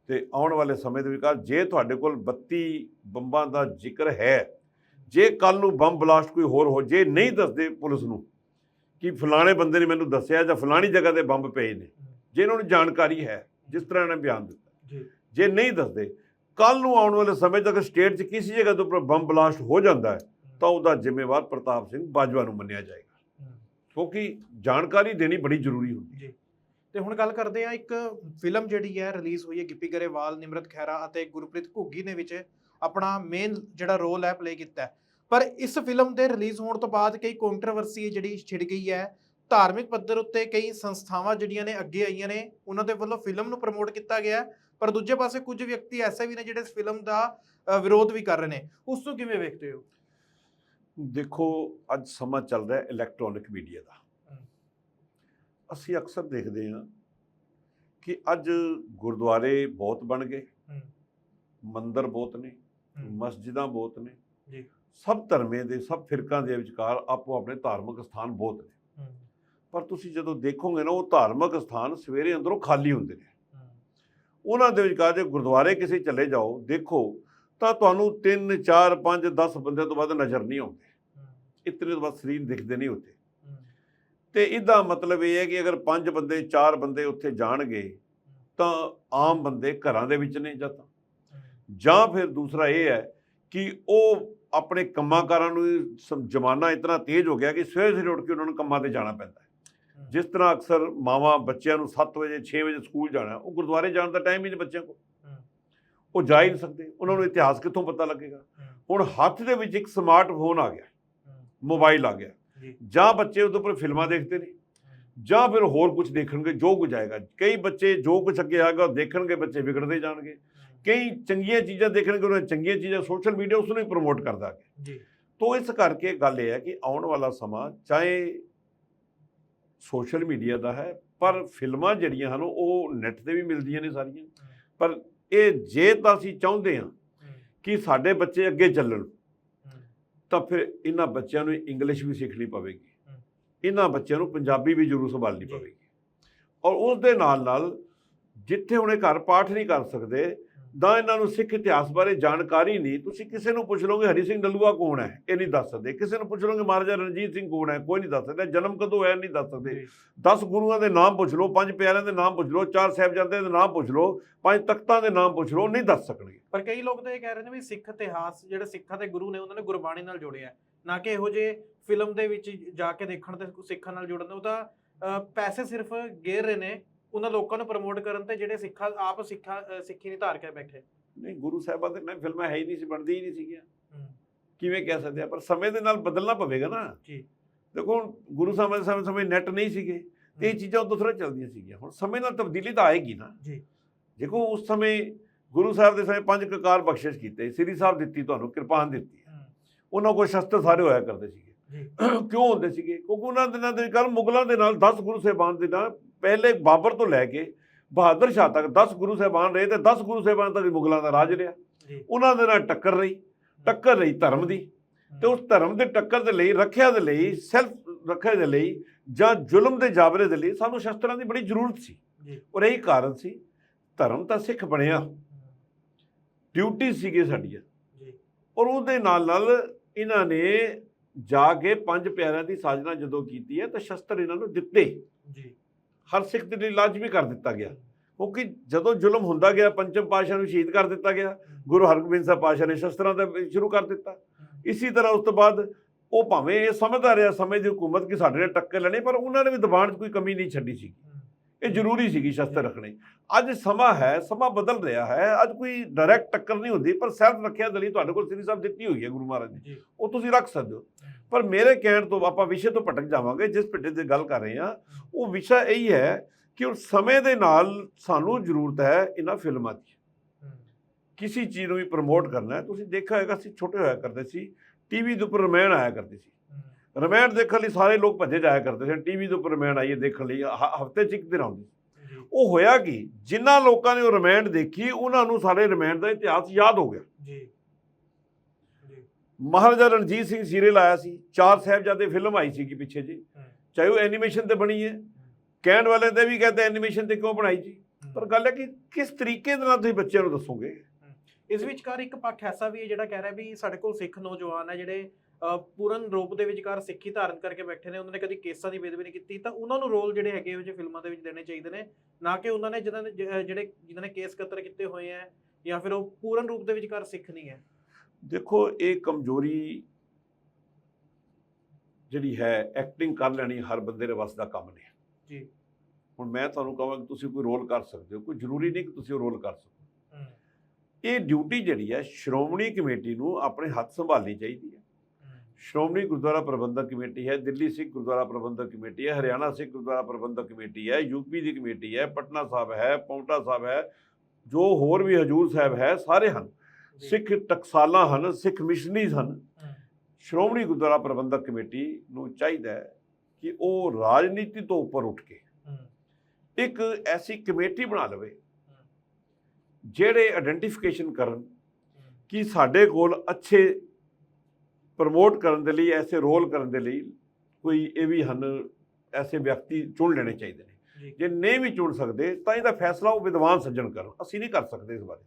Speaker 2: ਤੇ ਆਉਣ ਵਾਲੇ ਸਮੇਂ ਦੇ ਵਿਕਾਸ ਜੇ ਤੁਹਾਡੇ ਕੋਲ 32 ਬੰਬਾਂ ਦਾ ਜ਼ਿਕਰ ਹੈ ਜੇ ਕੱਲ ਨੂੰ ਬੰਬ ਬਲਾਸਟ ਕੋਈ ਹੋਰ ਹੋ ਜੇ ਨਹੀਂ ਦੱਸਦੇ ਪੁਲਿਸ ਨੂੰ ਕਿ ਫਲਾਣੇ ਬੰਦੇ ਨੇ ਮੈਨੂੰ ਦੱਸਿਆ ਜਾਂ ਫਲਾਣੀ ਜਗ੍ਹਾ ਤੇ ਬੰਬ ਪਏ ਨੇ ਜੇ ਇਹਨਾਂ ਨੂੰ ਜਾਣਕਾਰੀ ਹੈ ਜਿਸ ਤਰ੍ਹਾਂ ਇਹਨੇ ਬਿਆਨ ਦਿੱਤਾ।
Speaker 1: ਜੀ।
Speaker 2: ਜੇ ਨਹੀਂ ਦੱਸਦੇ ਕੱਲ ਨੂੰ ਆਉਣ ਵਾਲੇ ਸਮੇਂ ਤੱਕ ਸਟੇਟ 'ਚ ਕਿਸੇ ਜਗ੍ਹਾ ਤੋਂ ਬੰਬ ਬਲਾਸਟ ਹੋ ਜਾਂਦਾ ਹੈ। ਤਾਂ ਉਹਦਾ ਜ਼ਿੰਮੇਵਾਰ ਪ੍ਰਤਾਪ ਸਿੰਘ ਬਾਜਵਾ ਨੂੰ ਮੰਨਿਆ ਜਾਏਗਾ। ਕਿਉਂਕਿ ਜਾਣਕਾਰੀ ਦੇਣੀ ਬੜੀ ਜ਼ਰੂਰੀ ਹੁੰਦੀ
Speaker 1: ਜੀ। ਤੇ ਹੁਣ ਗੱਲ ਕਰਦੇ ਆ ਇੱਕ ਫਿਲਮ ਜਿਹੜੀ ਹੈ ਰਿਲੀਜ਼ ਹੋਈ ਹੈ ਗਿੱਪੀ ਗਰੇਵਾਲ, ਨਿਮਰਤ ਖਹਿਰਾ ਅਤੇ ਗੁਰਪ੍ਰੀਤ ਘੁੱਗੀ ਨੇ ਵਿੱਚ ਆਪਣਾ ਮੇਨ ਜਿਹੜਾ ਰੋਲ ਹੈ ਪਲੇ ਕੀਤਾ ਪਰ ਇਸ ਫਿਲਮ ਦੇ ਰਿਲੀਜ਼ ਹੋਣ ਤੋਂ ਬਾਅਦ ਕਈ ਕੰਟਰੋਵਰਸੀ ਜਿਹੜੀ ਛਿੜ ਗਈ ਹੈ। ਧਾਰਮਿਕ ਪੱਧਰ ਉੱਤੇ ਕਈ ਸੰਸਥਾਵਾਂ ਜਿਹੜੀਆਂ ਨੇ ਅੱਗੇ ਆਈਆਂ ਨੇ, ਉਹਨਾਂ ਦੇ ਵੱਲੋਂ ਫਿਲਮ ਨੂੰ ਪ੍ਰਮੋਟ ਕੀਤਾ ਗਿਆ ਪਰ ਦੂਜੇ ਪਾਸੇ ਕੁਝ ਵਿਅਕਤੀ ਐਸੇ ਵੀ ਨੇ ਜਿਹੜੇ ਇਸ ਫਿਲਮ ਦਾ ਵਿਰੋਧ ਵੀ ਕਰ ਰਹੇ ਨੇ। ਉਸ ਨੂੰ ਕਿਵੇਂ ਵੇਖਦੇ ਹੋ?
Speaker 2: ਦੇਖੋ ਅੱਜ ਸਮਾਂ ਚੱਲ ਰਿਹਾ ਇਲੈਕਟ੍ਰੋਨਿਕ ਮੀਡੀਆ ਦਾ। ਅਸੀਂ ਅਕਸਰ ਦੇਖਦੇ ਹਾਂ ਕਿ ਅੱਜ ਗੁਰਦੁਆਰੇ ਬਹੁਤ ਬਣ ਗਏ। ਮੰਦਿਰ ਬਹੁਤ ਨੇ। ਮਸਜਿਦਾਂ ਬਹੁਤ ਨੇ
Speaker 1: ਜੀ।
Speaker 2: ਸਭ ਧਰਮੇ ਦੇ ਸਭ ਫਿਰਕਾਂ ਦੇ ਵਿਚਕਾਰ ਆਪੋ ਆਪਣੇ ਧਾਰਮਿਕ ਸਥਾਨ ਬਹੁਤ ਨੇ ਪਰ ਤੁਸੀਂ ਜਦੋਂ ਦੇਖੋਗੇ ਨਾ ਉਹ ਧਾਰਮਿਕ ਸਥਾਨ ਸਵੇਰੇ ਅੰਦਰੋਂ ਖਾਲੀ ਹੁੰਦੇ ਨੇ ਉਹਨਾਂ ਦੇ ਵਿਚਕਾਰ ਜੇ ਗੁਰਦੁਆਰੇ ਕਿਸੇ ਚਲੇ ਜਾਓ ਦੇਖੋ ਤਾਂ ਤੁਹਾਨੂੰ 3 4 5 10 ਬੰਦੇ ਤੋਂ ਵੱਧ ਨਜ਼ਰ ਨਹੀਂ ਆਉਂਦੇ। ਇਤਨੇ ਤੋਂ ਵੱਧ ਸਰੀਰ ਦਿਖਦੇ ਨਹੀਂ ਉੱਥੇ। ਤੇ ਇਹਦਾ ਮਤਲਬ ਇਹ ਹੈ ਕਿ ਅਗਰ ਪੰਜ ਬੰਦੇ ਚਾਰ ਬੰਦੇ ਉੱਥੇ ਜਾਣਗੇ ਤਾਂ ਆਮ ਬੰਦੇ ਘਰਾਂ ਦੇ ਵਿੱਚ ਨੇ ਜਾਂ ਤਾਂ। ਜਾਂ ਫਿਰ ਦੂਸਰਾ ਇਹ ਹੈ ਕਿ ਉਹ ਆਪਣੇ ਕੰਮਾਂਕਾਰਾਂ ਨੂੰ ਜ਼ਮਾਨਾ ਇਤਨਾ ਤੇਜ਼ ਹੋ ਗਿਆ ਕਿ ਸਵੇਰੇ ਸਵੇਰੇ ਉੱਠ ਕੇ ਉਹਨਾਂ ਨੂੰ ਕੰਮਾਂ ਤੇ ਜਾਣਾ ਪੈਂਦਾ ਜਿਸ ਤਰ੍ਹਾਂ ਅਕਸਰ ਮਾਵਾਂ ਬੱਚਿਆਂ ਨੂੰ 7 ਵਜੇ 6 ਵਜੇ ਸਕੂਲ ਜਾਣਾ ਉਹ ਗੁਰਦੁਆਰੇ ਜਾਣ ਦਾ ਟਾਈਮ ਹੀ ਨਹੀਂ ਬੱਚਿਆਂ ਕੋਲ। ਉਹ ਜਾ ਹੀ ਨਹੀਂ ਸਕਦੇ। ਉਹਨਾਂ ਨੂੰ ਇਤਿਹਾਸ ਕਿੱਥੋਂ ਪਤਾ ਲੱਗੇਗਾ? ਹੁਣ ਹੱਥ ਦੇ ਵਿੱਚ ਇੱਕ ਸਮਾਰਟਫੋਨ ਆ ਗਿਆ। ਮੋਬਾਈਲ ਆ ਗਿਆ।
Speaker 1: ਜੀ।
Speaker 2: ਬੱਚੇ ਉਹਦੇ ਉੱਪਰ ਫਿਲਮਾਂ ਦੇਖਦੇ ਨੇ ਜਾਂ ਫਿਰ ਹੋਰ ਕੁਝ ਦੇਖਣਗੇ ਜੋ ਕੁਝ ਆਏਗਾ। ਕਈ ਬੱਚੇ ਜੋ ਕੁਝ ਅੱਗੇ ਆਏਗਾ ਉਹ ਦੇਖਣਗੇ ਬੱਚੇ ਵਿਗੜਦੇ ਜਾਣਗੇ। ਕਈ ਚੰਗੀਆਂ ਚੀਜ਼ਾਂ ਦੇਖਣਗੇ ਉਹਨਾਂ ਚੰਗੀਆਂ ਚੀਜ਼ਾਂ ਸੋਸ਼ਲ ਮੀਡੀਆ ਉਸ ਨੂੰ ਹੀ ਪ੍ਰਮੋਟ ਕਰਦਾ ਹੈ।
Speaker 1: ਜੀ।
Speaker 2: ਤੋ ਇਸ ਕਰਕੇ ਗੱਲ ਇਹ ਹੈ ਕਿ ਆਉਣ ਵਾਲਾ ਸਮਾਂ ਚਾਹੇ ਸੋਸ਼ਲ ਮੀਡੀਆ ਦਾ ਹੈ ਪਰ ਫਿਲਮਾਂ ਜਿਹੜੀਆਂ ਹਨ ਉਹ ਨੈੱਟ ਤੇ ਵੀ ਮਿਲਦੀਆਂ ਨੇ ਸਾਰੀਆਂ। ਪਰ ਇਹ ਜੇ ਤਾਂ ਅਸੀਂ ਚਾਹੁੰਦੇ ਹਾਂ ਕਿ ਸਾਡੇ ਬੱਚੇ ਅੱਗੇ ਚੱਲਣ। ਤਾਂ ਫਿਰ ਇਹਨਾਂ ਬੱਚਿਆਂ ਨੂੰ ਇੰਗਲਿਸ਼ ਵੀ ਸਿੱਖਣੀ ਪਵੇਗੀ। ਇਹਨਾਂ ਬੱਚਿਆਂ ਨੂੰ ਪੰਜਾਬੀ ਵੀ ਜ਼ਰੂਰ ਸੰਭਾਲਣੀ। ਪਵੇਗੀ। ਔਰ ਉਸ ਦੇ ਨਾਲ ਨਾਲ ਜਿੱਥੇ ਹੁਣੇ ਘਰ ਪਾਠ ਨਹੀਂ ਕਰ ਸਕਦੇ ਤਾਂ ਇਹਨਾਂ ਨੂੰ ਸਿੱਖ ਇਤਿਹਾਸ ਬਾਰੇ ਜਾਣਕਾਰੀ ਨਹੀਂ ਤੁਸੀਂ ਕਿਸੇ ਨੂੰ ਪੁੱਛ ਲਓਗੇ ਹਰੀ ਸਿੰਘ ਨਲੂਆ ਕੌਣ ਹੈ? ਇਹ ਨਹੀਂ ਦੱਸ ਸਕਦੇ। ਕਿਸੇ ਨੂੰ ਪੁੱਛ ਲਓਗੇ ਮਹਾਰਾਜਾ ਰਣਜੀਤ ਸਿੰਘ ਕੌਣ ਹੈ? ਕੋਈ ਨਹੀਂ ਦੱਸ ਸਕਦਾ। ਜਨਮ ਕਦੋਂ ਹੋਇਆ ਨਹੀਂ ਦੱਸ ਸਕਦੇ।
Speaker 1: ਜੀ।
Speaker 2: 10 ਗੁਰੂਆਂ ਦੇ ਨਾਮ ਪੁੱਛ ਲਓ ਪੰਜ ਪਿਆਰਿਆਂ ਦੇ ਨਾਮ ਪੁੱਛ ਲਓ ਚਾਰ ਸਾਹਿਬਜ਼ਾਦਿਆਂ ਦੇ ਨਾਮ ਪੁੱਛ ਲਓ ਪੰਜ ਤਖਤਾਂ ਦੇ ਨਾਮ ਪੁੱਛ ਲਓ ਨਹੀਂ ਦੱਸ ਸਕਣਗੇ।
Speaker 1: ਪਰ ਕਈ ਲੋਕ ਤਾਂ ਇਹ ਕਹਿ ਰਹੇ ਨੇ ਵੀ ਸਿੱਖ ਇਤਿਹਾਸ ਜਿਹੜੇ ਸਿੱਖਾਂ ਦੇ ਗੁਰੂ ਨੇ ਉਹਨਾਂ ਨੇ ਗੁਰਬਾਣੀ ਨਾਲ ਜੋੜਿਆ। ਨਾ ਕਿ ਇਹੋ ਜਿਹੇ ਫਿਲਮ ਦੇ ਵਿੱਚ ਜਾ ਕੇ ਦੇਖਣ ਤੇ ਸਿੱਖਾਂ ਨਾਲ ਜੋੜਨ ਦੇ। ਉਹ ਤਾਂ ਪੈਸੇ ਸਿਰਫ ਗੇਰ ਰਹੇ ਨੇ। ਉਹਨਾਂ ਲੋਕਾਂ ਨੂੰ ਪ੍ਰਮੋਟ ਕਰਨ ਤੇ ਜਿਹੜੇ ਸਿੱਖਾਂ ਆਪ ਸਿੱਖਾਂ ਸਿੱਖੀ ਨਹੀਂ ਧਾਰ ਕੇ ਬੈਠੇ।
Speaker 2: ਨਹੀਂ ਗੁਰੂ ਸਾਹਿਬਾਂ ਦੇ ਨਾਲ ਫਿਲਮਾਂ ਹੈ ਹੀ ਨਹੀਂ ਸੀ ਬਣਦੀ ਹੀ ਨਹੀਂ ਸੀਗੀਆਂ। ਕਿਵੇਂ ਕਹਿ ਸਕਦੇ ਆ? ਪਰ ਸਮੇਂ ਦੇ ਨਾਲ ਬਦਲਣਾ ਪਵੇਗਾ ਨਾ।
Speaker 1: ਜੀ।
Speaker 2: ਦੇਖੋ ਹੁਣ ਗੁਰੂ ਸਾਹਿਬਾਂ ਦੇ ਸਮੇਂ ਸਮੇਂ ਨੈਟ ਨਹੀਂ ਸੀਗੇ। ਤੇ ਇਹ ਚੀਜ਼ਾਂ ਥੋੜਾ ਚੱਲਦੀਆਂ ਸੀਗੀਆਂ। ਹੁਣ ਸਮੇਂ ਨਾਲ ਤਬਦੀਲੀ ਤਾਂ ਆਏਗੀ ਨਾ।
Speaker 1: ਜੀ।
Speaker 2: ਦੇਖੋ ਉਸ ਸਮੇਂ ਗੁਰੂ ਸਾਹਿਬ ਦੇ ਸਮੇਂ ਪੰਜ ਕਕਾਰ ਬਖਸ਼ਿਸ਼ ਕੀਤੇ। ਸ੍ਰੀ ਸਾਹਿਬ ਦਿੱਤੀ ਤੁਹਾਨੂੰ ਕਿਰਪਾਨ ਦਿੱਤੀ। ਉਹਨਾਂ ਕੋਲ ਸ਼ਸਤਰ ਸਾਰੇ ਹੋਇਆ ਕਰਦੇ ਸੀਗੇ। ਕਿਉਂ ਹੁੰਦੇ ਸੀਗੇ? ਕਿਉਂਕਿ ਉਹਨਾਂ ਦਿਨਾਂ ਦੇ ਕੱਲ ਮੁਗਲਾਂ ਦੇ ਨਾਲ 10 ਗੁਰੂ ਸਾਹਿਬਾਨ ਦੇ ਨਾਲ ਪਹਿਲੇ ਬਾਬਰ ਤੋਂ ਲੈ ਕੇ ਬਹਾਦਰ ਸ਼ਾਹ ਤੱਕ 10 ਗੁਰੂ ਸਾਹਿਬਾਨ ਰਹੇ ਤੇ 10 ਗੁਰੂ ਸਾਹਿਬਾਨ ਤੱਕ ਮੁਗਲਾਂ ਦਾ ਰਾਜ ਰਿਹਾ। ਉਹਨਾਂ ਦੇ ਨਾਲ ਟੱਕਰ ਰਹੀ। ਟੱਕਰ ਰਹੀ ਧਰਮ ਦੀ। ਤੇ ਉਸ ਧਰਮ ਦੇ ਟੱਕਰ ਦੇ ਲਈ ਰੱਖਿਆ ਦੇ ਲਈ ਸੈਲਫ ਰੱਖਿਆ ਦੇ ਲਈ ਜਾਂ ਜ਼ੁਲਮ ਦੇ ਜਾਬਰੇ ਦੇ ਲਈ ਸਾਨੂੰ ਸ਼ਸਤਰਾਂ ਦੀ ਬੜੀ ਜ਼ਰੂਰਤ ਸੀ। ਔਰ ਇਹੀ ਕਾਰਨ ਸੀ ਧਰਮ ਤਾਂ ਸਿੱਖ ਬਣਿਆ। ਡਿਊਟੀ ਸੀਗੀ ਸਾਡੀਆਂ। ਔਰ ਉਹਦੇ ਨਾਲ ਨਾਲ ਇਹਨਾਂ ਨੇ ਜਾ ਕੇ ਪੰਜ ਪਿਆਰਿਆਂ ਦੀ ਸਾਜਨਾ ਜਦੋਂ ਕੀਤੀ ਹੈ ਤਾਂ ਸ਼ਸਤਰ ਇਹਨਾਂ ਨੂੰ ਦਿੱਤੇ।
Speaker 1: ਜੀ।
Speaker 2: ਹਰ ਸਿੱਖ ਦੇ ਲਈ ਲਾਜ਼ਮੀ ਕਰ ਦਿੱਤਾ ਗਿਆ। ਕਿਉਂਕਿ ਜਦੋਂ ਜ਼ੁਲਮ ਹੁੰਦਾ ਗਿਆ, ਪੰਚਮ ਪਾਸ਼ਾ ਨੂੰ ਸ਼ਹੀਦ ਕਰ ਦਿੱਤਾ ਗਿਆ, ਗੁਰੂ ਹਰਗੋਬਿੰਦ ਸਾਹਿਬ ਪਾਸ਼ਾ ਨੇ ਸ਼ਸਤਰਾਂ ਦਾ ਸ਼ੁਰੂ ਕਰ ਦਿੱਤਾ। ਇਸੇ ਤਰ੍ਹਾਂ ਉਸ ਤੋਂ ਬਾਅਦ ਉਹ ਭਾਵੇਂ ਇਹ ਸਮਝਦਾ ਰਿਹਾ ਸਮੇਂ ਦੀ ਹਕੂਮਤ ਕਿ ਸਾਡੇ ਨਾਲ ਟੱਕਰ ਲੈਣੇ, ਪਰ ਉਹਨਾਂ ਨੇ ਵੀ ਦਬਾਣ 'ਚ ਕੋਈ ਕਮੀ ਨਹੀਂ ਛੱਡੀ ਸੀ ਇਹ ਜ਼ਰੂਰੀ ਸੀਗੀ ਸ਼ਸਤਰ ਰੱਖਣੇ। ਅੱਜ ਸਮਾਂ ਹੈ ਸਮਾਂ ਬਦਲ ਰਿਹਾ ਹੈ। ਅੱਜ ਕੋਈ ਡਾਇਰੈਕਟ ਟੱਕਰ ਨਹੀਂ ਹੁੰਦੀ ਪਰ ਸੈਲਫ ਰੱਖਿਆ ਦੇ ਲਈ ਤੁਹਾਡੇ ਕੋਲ ਸ੍ਰੀ ਸਾਹਿਬ ਦਿੱਤੀ ਹੋਈ ਹੈ ਗੁਰੂ ਮਹਾਰਾਜ
Speaker 1: ਜੀ।
Speaker 2: ਉਹ ਤੁਸੀਂ ਰੱਖ ਸਕਦੇ ਹੋ। ਪਰ ਮੇਰੇ ਕਹਿਣ ਤੋਂ ਆਪਾਂ ਵਿਸ਼ੇ ਤੋਂ ਭਟਕ ਜਾਵਾਂਗੇ ਜਿਸ ਪਿੱਛੇ ਦੀ ਗੱਲ ਕਰ ਰਹੇ ਹਾਂ। ਉਹ ਵਿਸ਼ਾ ਇਹੀ ਹੈ ਕਿ ਹੁਣ ਸਮੇਂ ਦੇ ਨਾਲ ਸਾਨੂੰ ਜ਼ਰੂਰਤ ਹੈ ਇਹਨਾਂ ਫਿਲਮਾਂ ਦੀ। ਕਿਸੇ ਚੀਜ਼ ਨੂੰ ਵੀ ਪ੍ਰਮੋਟ ਕਰਨਾ ਹੈ। ਤੁਸੀਂ ਦੇਖਿਆ ਹੋਏਗਾ ਅਸੀਂ ਛੋਟੇ ਹੋਇਆ ਕਰਦੇ ਸੀ ਟੀਵੀ ਦੇ ਉੱਪਰ ਰਮਾਇਣ ਆਇਆ ਕਰਦੀ ਸੀ। ਰਮਾਇਣ ਦੇਖਣ ਲਈ ਸਾਰੇ ਲੋਕ ਭੱਜੇ ਜਾਇਆ ਕਰਦੇ ਸੀ ਟੀਵੀ ਦੇ ਉੱਪਰ ਰਮਾਇਣ ਆਈਏ ਦੇਖਣ ਲਈ। ਹਫ਼ਤੇ 'ਚ ਇੱਕ ਦਿਨ ਆਉਂਦੀ। ਉਹ ਹੋਇਆ ਕਿ? ਜਿਨ੍ਹਾਂ ਲੋਕਾਂ ਨੇ ਉਹ ਰਮਾਇਣ ਦੇਖੀ ਉਹਨਾਂ ਨੂੰ ਸਾਰੇ ਰਮਾਇਣ ਦਾ ਇਤਿਹਾਸ ਯਾਦ ਹੋ ਗਿਆ।
Speaker 1: ਜੀ।
Speaker 2: ਮਹਾਰਾਜਾ ਰਣਜੀਤ ਸਿੰਘ ਸੀਰੀਅਲ ਆਇਆ ਸੀ। ਚਾਰ ਸਾਹਿਬਜ਼ਾਦੇ ਫਿਲਮ ਆਈ ਸੀ ਕਿ ਪਿੱਛੇ ਜੀ ਚਾਹੇ ਉਹ ਐਨੀਮੇਸ਼ਨ ਤੇ ਬਣੀ ਹੈ। ਕਹਿਣ ਵਾਲੇ ਤੇ ਵੀ ਕਹਿੰਦੇ ਐਨੀਮੇਸ਼ਨ ਤੇ ਕਿਉਂ ਬਣਾਈ ਜੀ? ਪਰ ਗੱਲ ਹੈ ਕਿ ਕਿਸ ਤਰੀਕੇ ਦੇ ਨਾਲ ਤੁਸੀਂ ਬੱਚਿਆਂ ਨੂੰ ਦੱਸੋਗੇ?
Speaker 1: ਇਸ ਵਿਚਕਾਰ ਇੱਕ ਪੱਖ ਐਸਾ ਵੀ ਹੈ ਜਿਹੜਾ ਕਹਿ ਰਿਹਾ ਵੀ ਸਾਡੇ ਕੋਲ ਸਿੱਖ ਨੌਜਵਾਨ ਹੈ ਜਿਹੜੇ ਪੂਰਨ ਰੂਪ ਦੇ ਵਿਚਕਾਰ ਸਿੱਖੀ ਧਾਰਨ ਕਰਕੇ ਬੈਠੇ ਨੇ ਉਹਨਾਂ ਨੇ ਕਦੀ ਕੇਸਾਂ ਦੀ ਬੇਦਬੀ ਨਹੀਂ ਕੀਤੀ ਤਾਂ ਉਹਨਾਂ ਨੂੰ ਰੋਲ ਜਿਹੜੇ ਹੈਗੇ ਇਹੋ ਜਿਹੇ ਫਿਲਮਾਂ ਦੇ ਵਿੱਚ ਦੇਣੇ ਚਾਹੀਦੇ ਨੇ ਨਾ ਕਿ ਉਹਨਾਂ ਨੇ ਜਿਹਨਾਂ ਨੇ ਜਿਹੜੇ ਜਿਨ੍ਹਾਂ ਨੇ ਕੇਸ ਕਤਰ ਕੀਤੇ ਹੋਏ ਹੈ ਜਾਂ ਫਿਰ ਉਹ ਪੂਰਨ ਰੂਪ ਦੇ ਵਿਚਕਾਰ ਸਿੱਖ ਨਹੀਂ ਹੈ।
Speaker 2: ਦੇਖੋ ਇਹ ਕਮਜ਼ੋਰੀ ਜਿਹੜੀ ਹੈ ਐਕਟਿੰਗ ਕਰ ਲੈਣੀ ਹਰ ਬੰਦੇ ਦੇ ਵੱਸ ਦਾ ਕੰਮ ਨਹੀਂ।
Speaker 1: ਜੀ।
Speaker 2: ਹੁਣ ਮੈਂ ਤੁਹਾਨੂੰ ਕਹਾਂ ਕਿ ਤੁਸੀਂ ਕੋਈ ਰੋਲ ਕਰ ਸਕਦੇ ਹੋ ਕੋਈ ਜ਼ਰੂਰੀ ਨਹੀਂ ਕਿ ਤੁਸੀਂ ਉਹ ਰੋਲ ਕਰ ਸਕੋ। ਇਹ ਡਿਊਟੀ ਜਿਹੜੀ ਹੈ ਸ਼੍ਰੋਮਣੀ ਕਮੇਟੀ ਨੂੰ ਆਪਣੇ ਹੱਥ ਸੰਭਾਲਣੀ ਚਾਹੀਦੀ ਹੈ। ਸ਼੍ਰੋਮਣੀ ਗੁਰਦੁਆਰਾ ਪ੍ਰਬੰਧਕ ਕਮੇਟੀ ਹੈ ਦਿੱਲੀ ਸਿੱਖ ਗੁਰਦੁਆਰਾ ਪ੍ਰਬੰਧਕ ਕਮੇਟੀ ਹੈ ਹਰਿਆਣਾ ਸਿੱਖ ਗੁਰਦੁਆਰਾ ਪ੍ਰਬੰਧਕ ਕਮੇਟੀ ਹੈ ਯੂਪੀ ਦੀ ਕਮੇਟੀ ਹੈ ਪਟਨਾ ਸਾਹਿਬ ਹੈ ਪੌਂਟਾ ਸਾਹਿਬ ਹੈ ਜੋ ਹੋਰ ਵੀ ਹਜੂਰ ਸਾਹਿਬ ਹੈ ਸਾਰੇ ਹਨ। ਸਿੱਖ ਟਕਸਾਲਾਂ ਹਨ ਸਿੱਖ ਮਿਸ਼ਨਰੀਜ਼ ਹਨ। ਸ਼੍ਰੋਮਣੀ ਗੁਰਦੁਆਰਾ ਪ੍ਰਬੰਧਕ ਕਮੇਟੀ ਨੂੰ ਚਾਹੀਦਾ ਹੈ ਕਿ ਉਹ ਰਾਜਨੀਤੀ ਤੋਂ ਉੱਪਰ ਉੱਠ ਕੇ ਇੱਕ ਐਸੀ ਕਮੇਟੀ ਬਣਾ ਲਵੇ ਜਿਹੜੇ ਆਇਡੈਂਟੀਫਿਕੇਸ਼ਨ ਕਰਨ ਕਿ ਸਾਡੇ ਕੋਲ ਅੱਛੇ ਪ੍ਰਮੋਟ ਕਰਨ ਦੇ ਲਈ ਐਸੇ ਰੋਲ ਕਰਨ ਦੇ ਲਈ ਕੋਈ ਇਹ ਵੀ ਹਨ ਐਸੇ ਵਿਅਕਤੀ ਚੁਣ ਲੈਣੇ ਚਾਹੀਦੇ ਨੇ।
Speaker 1: ਜੀ।
Speaker 2: ਨਹੀਂ ਵੀ ਚੁਣ ਸਕਦੇ ਤਾਂ ਇਹਦਾ ਫੈਸਲਾ ਉਹ ਵਿਦਵਾਨ ਸੱਜਣ ਕਰਨ। ਅਸੀਂ ਨਹੀਂ ਕਰ ਸਕਦੇ ਇਸ ਬਾਰੇ।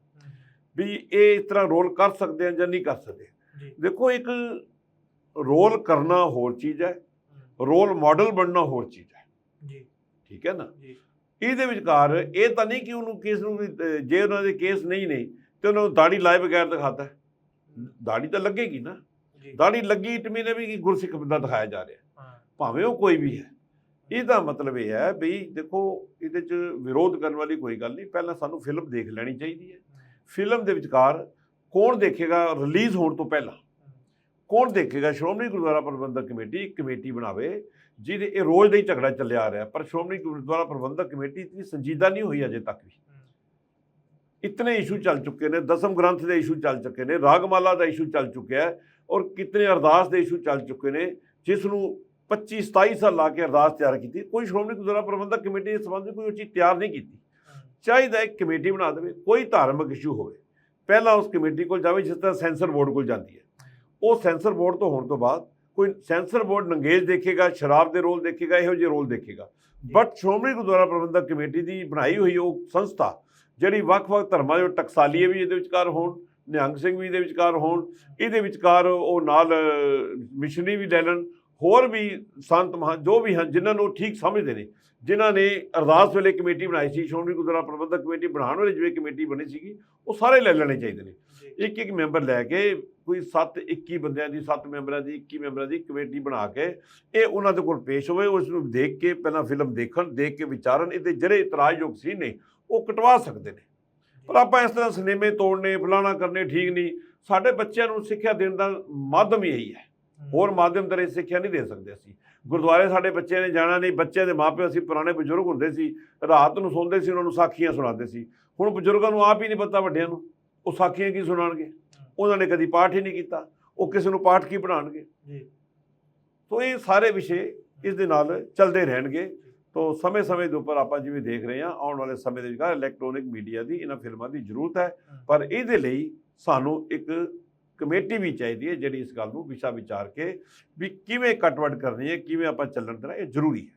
Speaker 2: ਵੀ ਇਹ ਇਸ ਤਰ੍ਹਾਂ ਰੋਲ ਕਰ ਸਕਦੇ ਆ ਜਾਂ ਨਹੀਂ ਕਰ ਸਕਦੇ। ਦੇਖੋ ਇੱਕ ਰੋਲ ਕਰਨਾ ਹੋਰ ਚੀਜ਼ ਹੈ ਰੋਲ ਮਾਡਲ ਬਣਨਾ ਹੋਰ ਚੀਜ਼ ਹੈ।
Speaker 1: ਜੀ।
Speaker 2: ਠੀਕ ਹੈ ਨਾ? ਇਹਦੇ ਵਿਚਕਾਰ ਇਹ ਤਾਂ ਨਹੀਂ ਕਿ ਉਹਨੂੰ ਕੇਸ ਨੂੰ ਵੀ, ਜੇ ਉਹਨਾਂ ਦੇ ਕੇਸ ਨਹੀਂ ਨੇ ਤੇ ਉਹਨੂੰ ਦਾੜੀ ਲਾਏ ਬਗੈਰ ਦਿਖਾਤਾ। ਦਾੜੀ ਤਾਂ ਲੱਗੇਗੀ ਨਾ। ਦਾੜੀ ਲੱਗੀ ਇਟਮੀ ਨੇ ਵੀ ਗੁਰਸਿੱਖ ਬੰਦਾ ਦਿਖਾਇਆ ਜਾ ਰਿਹਾ। ਭਾਵੇਂ ਉਹ ਕੋਈ ਵੀ ਹੈ। ਇਹਦਾ ਮਤਲਬ ਇਹ ਹੈ ਵੀ ਦੇਖੋ ਇਹਦੇ 'ਚ ਵਿਰੋਧ ਕਰਨ ਵਾਲੀ ਕੋਈ ਗੱਲ ਨਹੀਂ। ਪਹਿਲਾਂ ਸਾਨੂੰ ਫਿਲਮ ਦੇਖ ਲੈਣੀ ਚਾਹੀਦੀ ਹੈ। ਫਿਲਮ ਦੇ ਵਿਚਕਾਰ ਕੌਣ ਦੇਖੇਗਾ ਰਿਲੀਜ਼ ਹੋਣ ਤੋਂ ਪਹਿਲਾਂ? ਕੌਣ ਦੇਖੇਗਾ? ਸ਼੍ਰੋਮਣੀ ਗੁਰਦੁਆਰਾ ਪ੍ਰਬੰਧਕ ਕਮੇਟੀ ਇੱਕ ਕਮੇਟੀ ਬਣਾਵੇ ਜਿਹਦੇ ਇਹ ਰੋਜ਼ ਦਾ ਹੀ ਝਗੜਾ ਚੱਲਿਆ ਆ ਰਿਹਾ। ਪਰ ਸ਼੍ਰੋਮਣੀ ਗੁਰਦੁਆਰਾ ਪ੍ਰਬੰਧਕ ਕਮੇਟੀ ਇਤਨੀ ਸੰਜੀਦਾ ਨਹੀਂ ਹੋਈ ਅਜੇ ਤੱਕ ਵੀ। ਇਤਨੇ ਇਸ਼ੂ ਚੱਲ ਚੁੱਕੇ ਨੇ ਦਸਮ ਗ੍ਰੰਥ ਦੇ ਇਸ਼ੂ ਚੱਲ ਚੁੱਕੇ ਨੇ ਰਾਗਮਾਲਾ ਦਾ ਇਸ਼ੂ ਚੱਲ ਚੁੱਕਿਆ ਹੈ। ਔਰ ਕਿਤਨੇ ਅਰਦਾਸ ਦੇ ਇਸ਼ੂ ਚੱਲ ਚੁੱਕੇ ਨੇ ਜਿਸ ਨੂੰ 25 27 ਸਾਲ ਲਾ ਕੇ ਅਰਦਾਸ ਤਿਆਰ ਕੀਤੀ। ਕੋਈ ਸ਼੍ਰੋਮਣੀ ਗੁਰਦੁਆਰਾ ਪ੍ਰਬੰਧਕ ਕਮੇਟੀ ਇਸ ਸੰਬੰਧ ਵਿੱਚ ਕੋਈ ਉਹ ਚੀਜ਼ ਤਿਆਰ ਨਹੀਂ ਕੀਤੀ। ਚਾਹੀਦਾ ਇੱਕ ਕਮੇਟੀ ਬਣਾ ਦੇਵੇ ਕੋਈ ਧਾਰਮਿਕ ਇਸ਼ੂ ਹੋਵੇ। ਪਹਿਲਾਂ ਉਸ ਕਮੇਟੀ ਕੋਲ ਜਾਵੇ ਜਿਸ ਤਰ੍ਹਾਂ ਸੈਂਸਰ ਬੋਰਡ ਕੋਲ ਜਾਂਦੀ ਹੈ। ਉਹ ਸੈਂਸਰ ਬੋਰਡ ਤੋਂ ਹੋਣ ਤੋਂ ਬਾਅਦ ਕੋਈ ਸੈਂਸਰ ਬੋਰਡ ਨੰਗੇਜ ਦੇਖੇਗਾ ਸ਼ਰਾਬ ਦੇ ਰੋਲ ਦੇਖੇਗਾ ਇਹੋ ਜਿਹੇ ਰੋਲ ਦੇਖੇਗਾ। ਬਟ ਸ਼੍ਰੋਮਣੀ ਗੁਰਦੁਆਰਾ ਪ੍ਰਬੰਧਕ ਕਮੇਟੀ ਦੀ ਬਣਾਈ ਹੋਈ ਉਹ ਸੰਸਥਾ ਜਿਹੜੀ ਵੱਖ-ਵੱਖ ਧਰਮਾਂ ਦੇ ਟਕਸਾਲੀਏ ਵੀ ਇਹਦੇ ਵਿਚਕਾਰ ਹੋਣ ਨਿਹੰਗ ਸਿੰਘ ਵੀ ਇਹਦੇ ਵਿਚਕਾਰ ਹੋਣ ਇਹਦੇ ਵਿਚਕਾਰ ਉਹ ਨਾਲ ਮਿਸ਼ਨਰੀ ਵੀ ਲੈ ਲੈਣ ਹੋਰ ਵੀ ਸੰਤ ਮਹਾਂ ਜੋ ਵੀ ਹਨ ਜਿਨ੍ਹਾਂ ਨੂੰ ਠੀਕ ਸਮਝਦੇ ਨੇ ਜਿਨ੍ਹਾਂ ਨੇ ਅਰਦਾਸ ਵੇਲੇ ਕਮੇਟੀ ਬਣਾਈ ਸੀ ਸ਼੍ਰੋਮਣੀ ਗੁਰਦੁਆਰਾ ਪ੍ਰਬੰਧਕ ਕਮੇਟੀ ਬਣਾਉਣ ਵੇਲੇ ਜਿਵੇਂ ਕਮੇਟੀ ਬਣੀ ਸੀਗੀ ਉਹ ਸਾਰੇ ਲੈ ਲੈਣੇ ਚਾਹੀਦੇ ਨੇ। ਇੱਕ ਇੱਕ ਮੈਂਬਰ ਲੈ ਕੇ ਕੋਈ 7 21 ਬੰਦਿਆਂ ਦੀ 7 ਮੈਂਬਰਾਂ ਦੀ 21 ਮੈਂਬਰਾਂ ਦੀ ਕਮੇਟੀ ਬਣਾ ਕੇ ਇਹ ਉਹਨਾਂ ਦੇ ਕੋਲ ਪੇਸ਼ ਹੋਵੇ ਉਸ ਨੂੰ ਦੇਖ ਕੇ ਪਹਿਲਾਂ ਫਿਲਮ ਦੇਖਣ ਦੇਖ ਕੇ ਵਿਚਾਰਨ ਇਹਦੇ ਜਿਹੜੇ ਇਤਰਾਜ਼ਯੋਗ ਸੀ ਨੇ ਉਹ ਕਟਵਾ ਸਕਦੇ ਨੇ। ਪਰ ਆਪਾਂ ਇਸ ਤਰ੍ਹਾਂ ਸਿਨੇਮੇ ਤੋੜਨੇ ਫਲਾਣਾ ਕਰਨੇ ਠੀਕ ਨਹੀਂ। ਸਾਡੇ ਬੱਚਿਆਂ ਨੂੰ ਸਿੱਖਿਆ ਦੇਣ ਦਾ ਮਾਧਿਅਮ ਹੀ ਇਹੀ ਹੈ। ਹੋਰ ਮਾਧਿਅਮ ਤਰੇ ਸਿੱਖਿਆ ਨਹੀਂ ਦੇ ਸਕਦੇ ਅਸੀਂ। ਗੁਰਦੁਆਰੇ ਸਾਡੇ ਬੱਚੇ ਨੇ ਜਾਣਾ ਨਹੀਂ ਬੱਚੇ ਦੇ ਮਾਪੇ ਅਸੀਂ ਪੁਰਾਣੇ ਬਜ਼ੁਰਗ ਹੁੰਦੇ ਸੀ ਰਾਤ ਨੂੰ ਸੌਂਦੇ ਸੀ ਉਹਨਾਂ ਨੂੰ ਸਾਖੀਆਂ ਸੁਣਾਉਂਦੇ ਸੀ। ਹੁਣ ਬਜ਼ੁਰਗਾਂ ਨੂੰ ਆਪ ਹੀ ਨਹੀਂ ਪਤਾ ਵੱਡਿਆਂ ਨੂੰ ਉਹ ਸਾਖੀਆਂ ਕੀ ਸੁਣਾਉਣਗੇ? ਉਹਨਾਂ ਨੇ ਕਦੀ ਪਾਠ ਹੀ ਨਹੀਂ ਕੀਤਾ ਉਹ ਕਿਸੇ ਨੂੰ ਪਾਠ ਕੀ ਪੜਾਉਣਗੇ
Speaker 1: ਜੀ।
Speaker 2: ਤੋ ਇਹ ਸਾਰੇ ਵਿਸ਼ੇ ਇਸ ਦੇ ਨਾਲ ਚੱਲਦੇ ਰਹਿਣਗੇ। ਤੋ ਸਮੇਂ-ਸਮੇਂ ਦੇ ਉੱਪਰ ਆਪਾਂ ਜਿਵੇਂ ਦੇਖ ਰਹੇ ਹਾਂ ਆਉਣ ਵਾਲੇ ਸਮੇਂ ਦੇ ਵਿੱਚ ਇਲੈਕਟ੍ਰੋਨਿਕ ਮੀਡੀਆ ਦੀ ਇਹਨਾਂ ਫਿਲਮਾਂ ਦੀ ਜ਼ਰੂਰਤ ਹੈ। ਪਰ ਇਹਦੇ ਲਈ ਸਾਨੂੰ ਇੱਕ ਕਮੇਟੀ ਵੀ ਚਾਹੀਦੀ ਹੈ ਜਿਹੜੀ ਇਸ ਗੱਲ ਨੂੰ ਵਿਚਾ ਵਿਚਾਰ ਕੇ ਵੀ ਕਿਵੇਂ ਕੱਟਵਟ ਕਰਨੀ ਹੈ ਕਿਵੇਂ ਆਪਾਂ ਚੱਲਣ ਦੇਣਾ ਇਹ ਜ਼ਰੂਰੀ ਹੈ।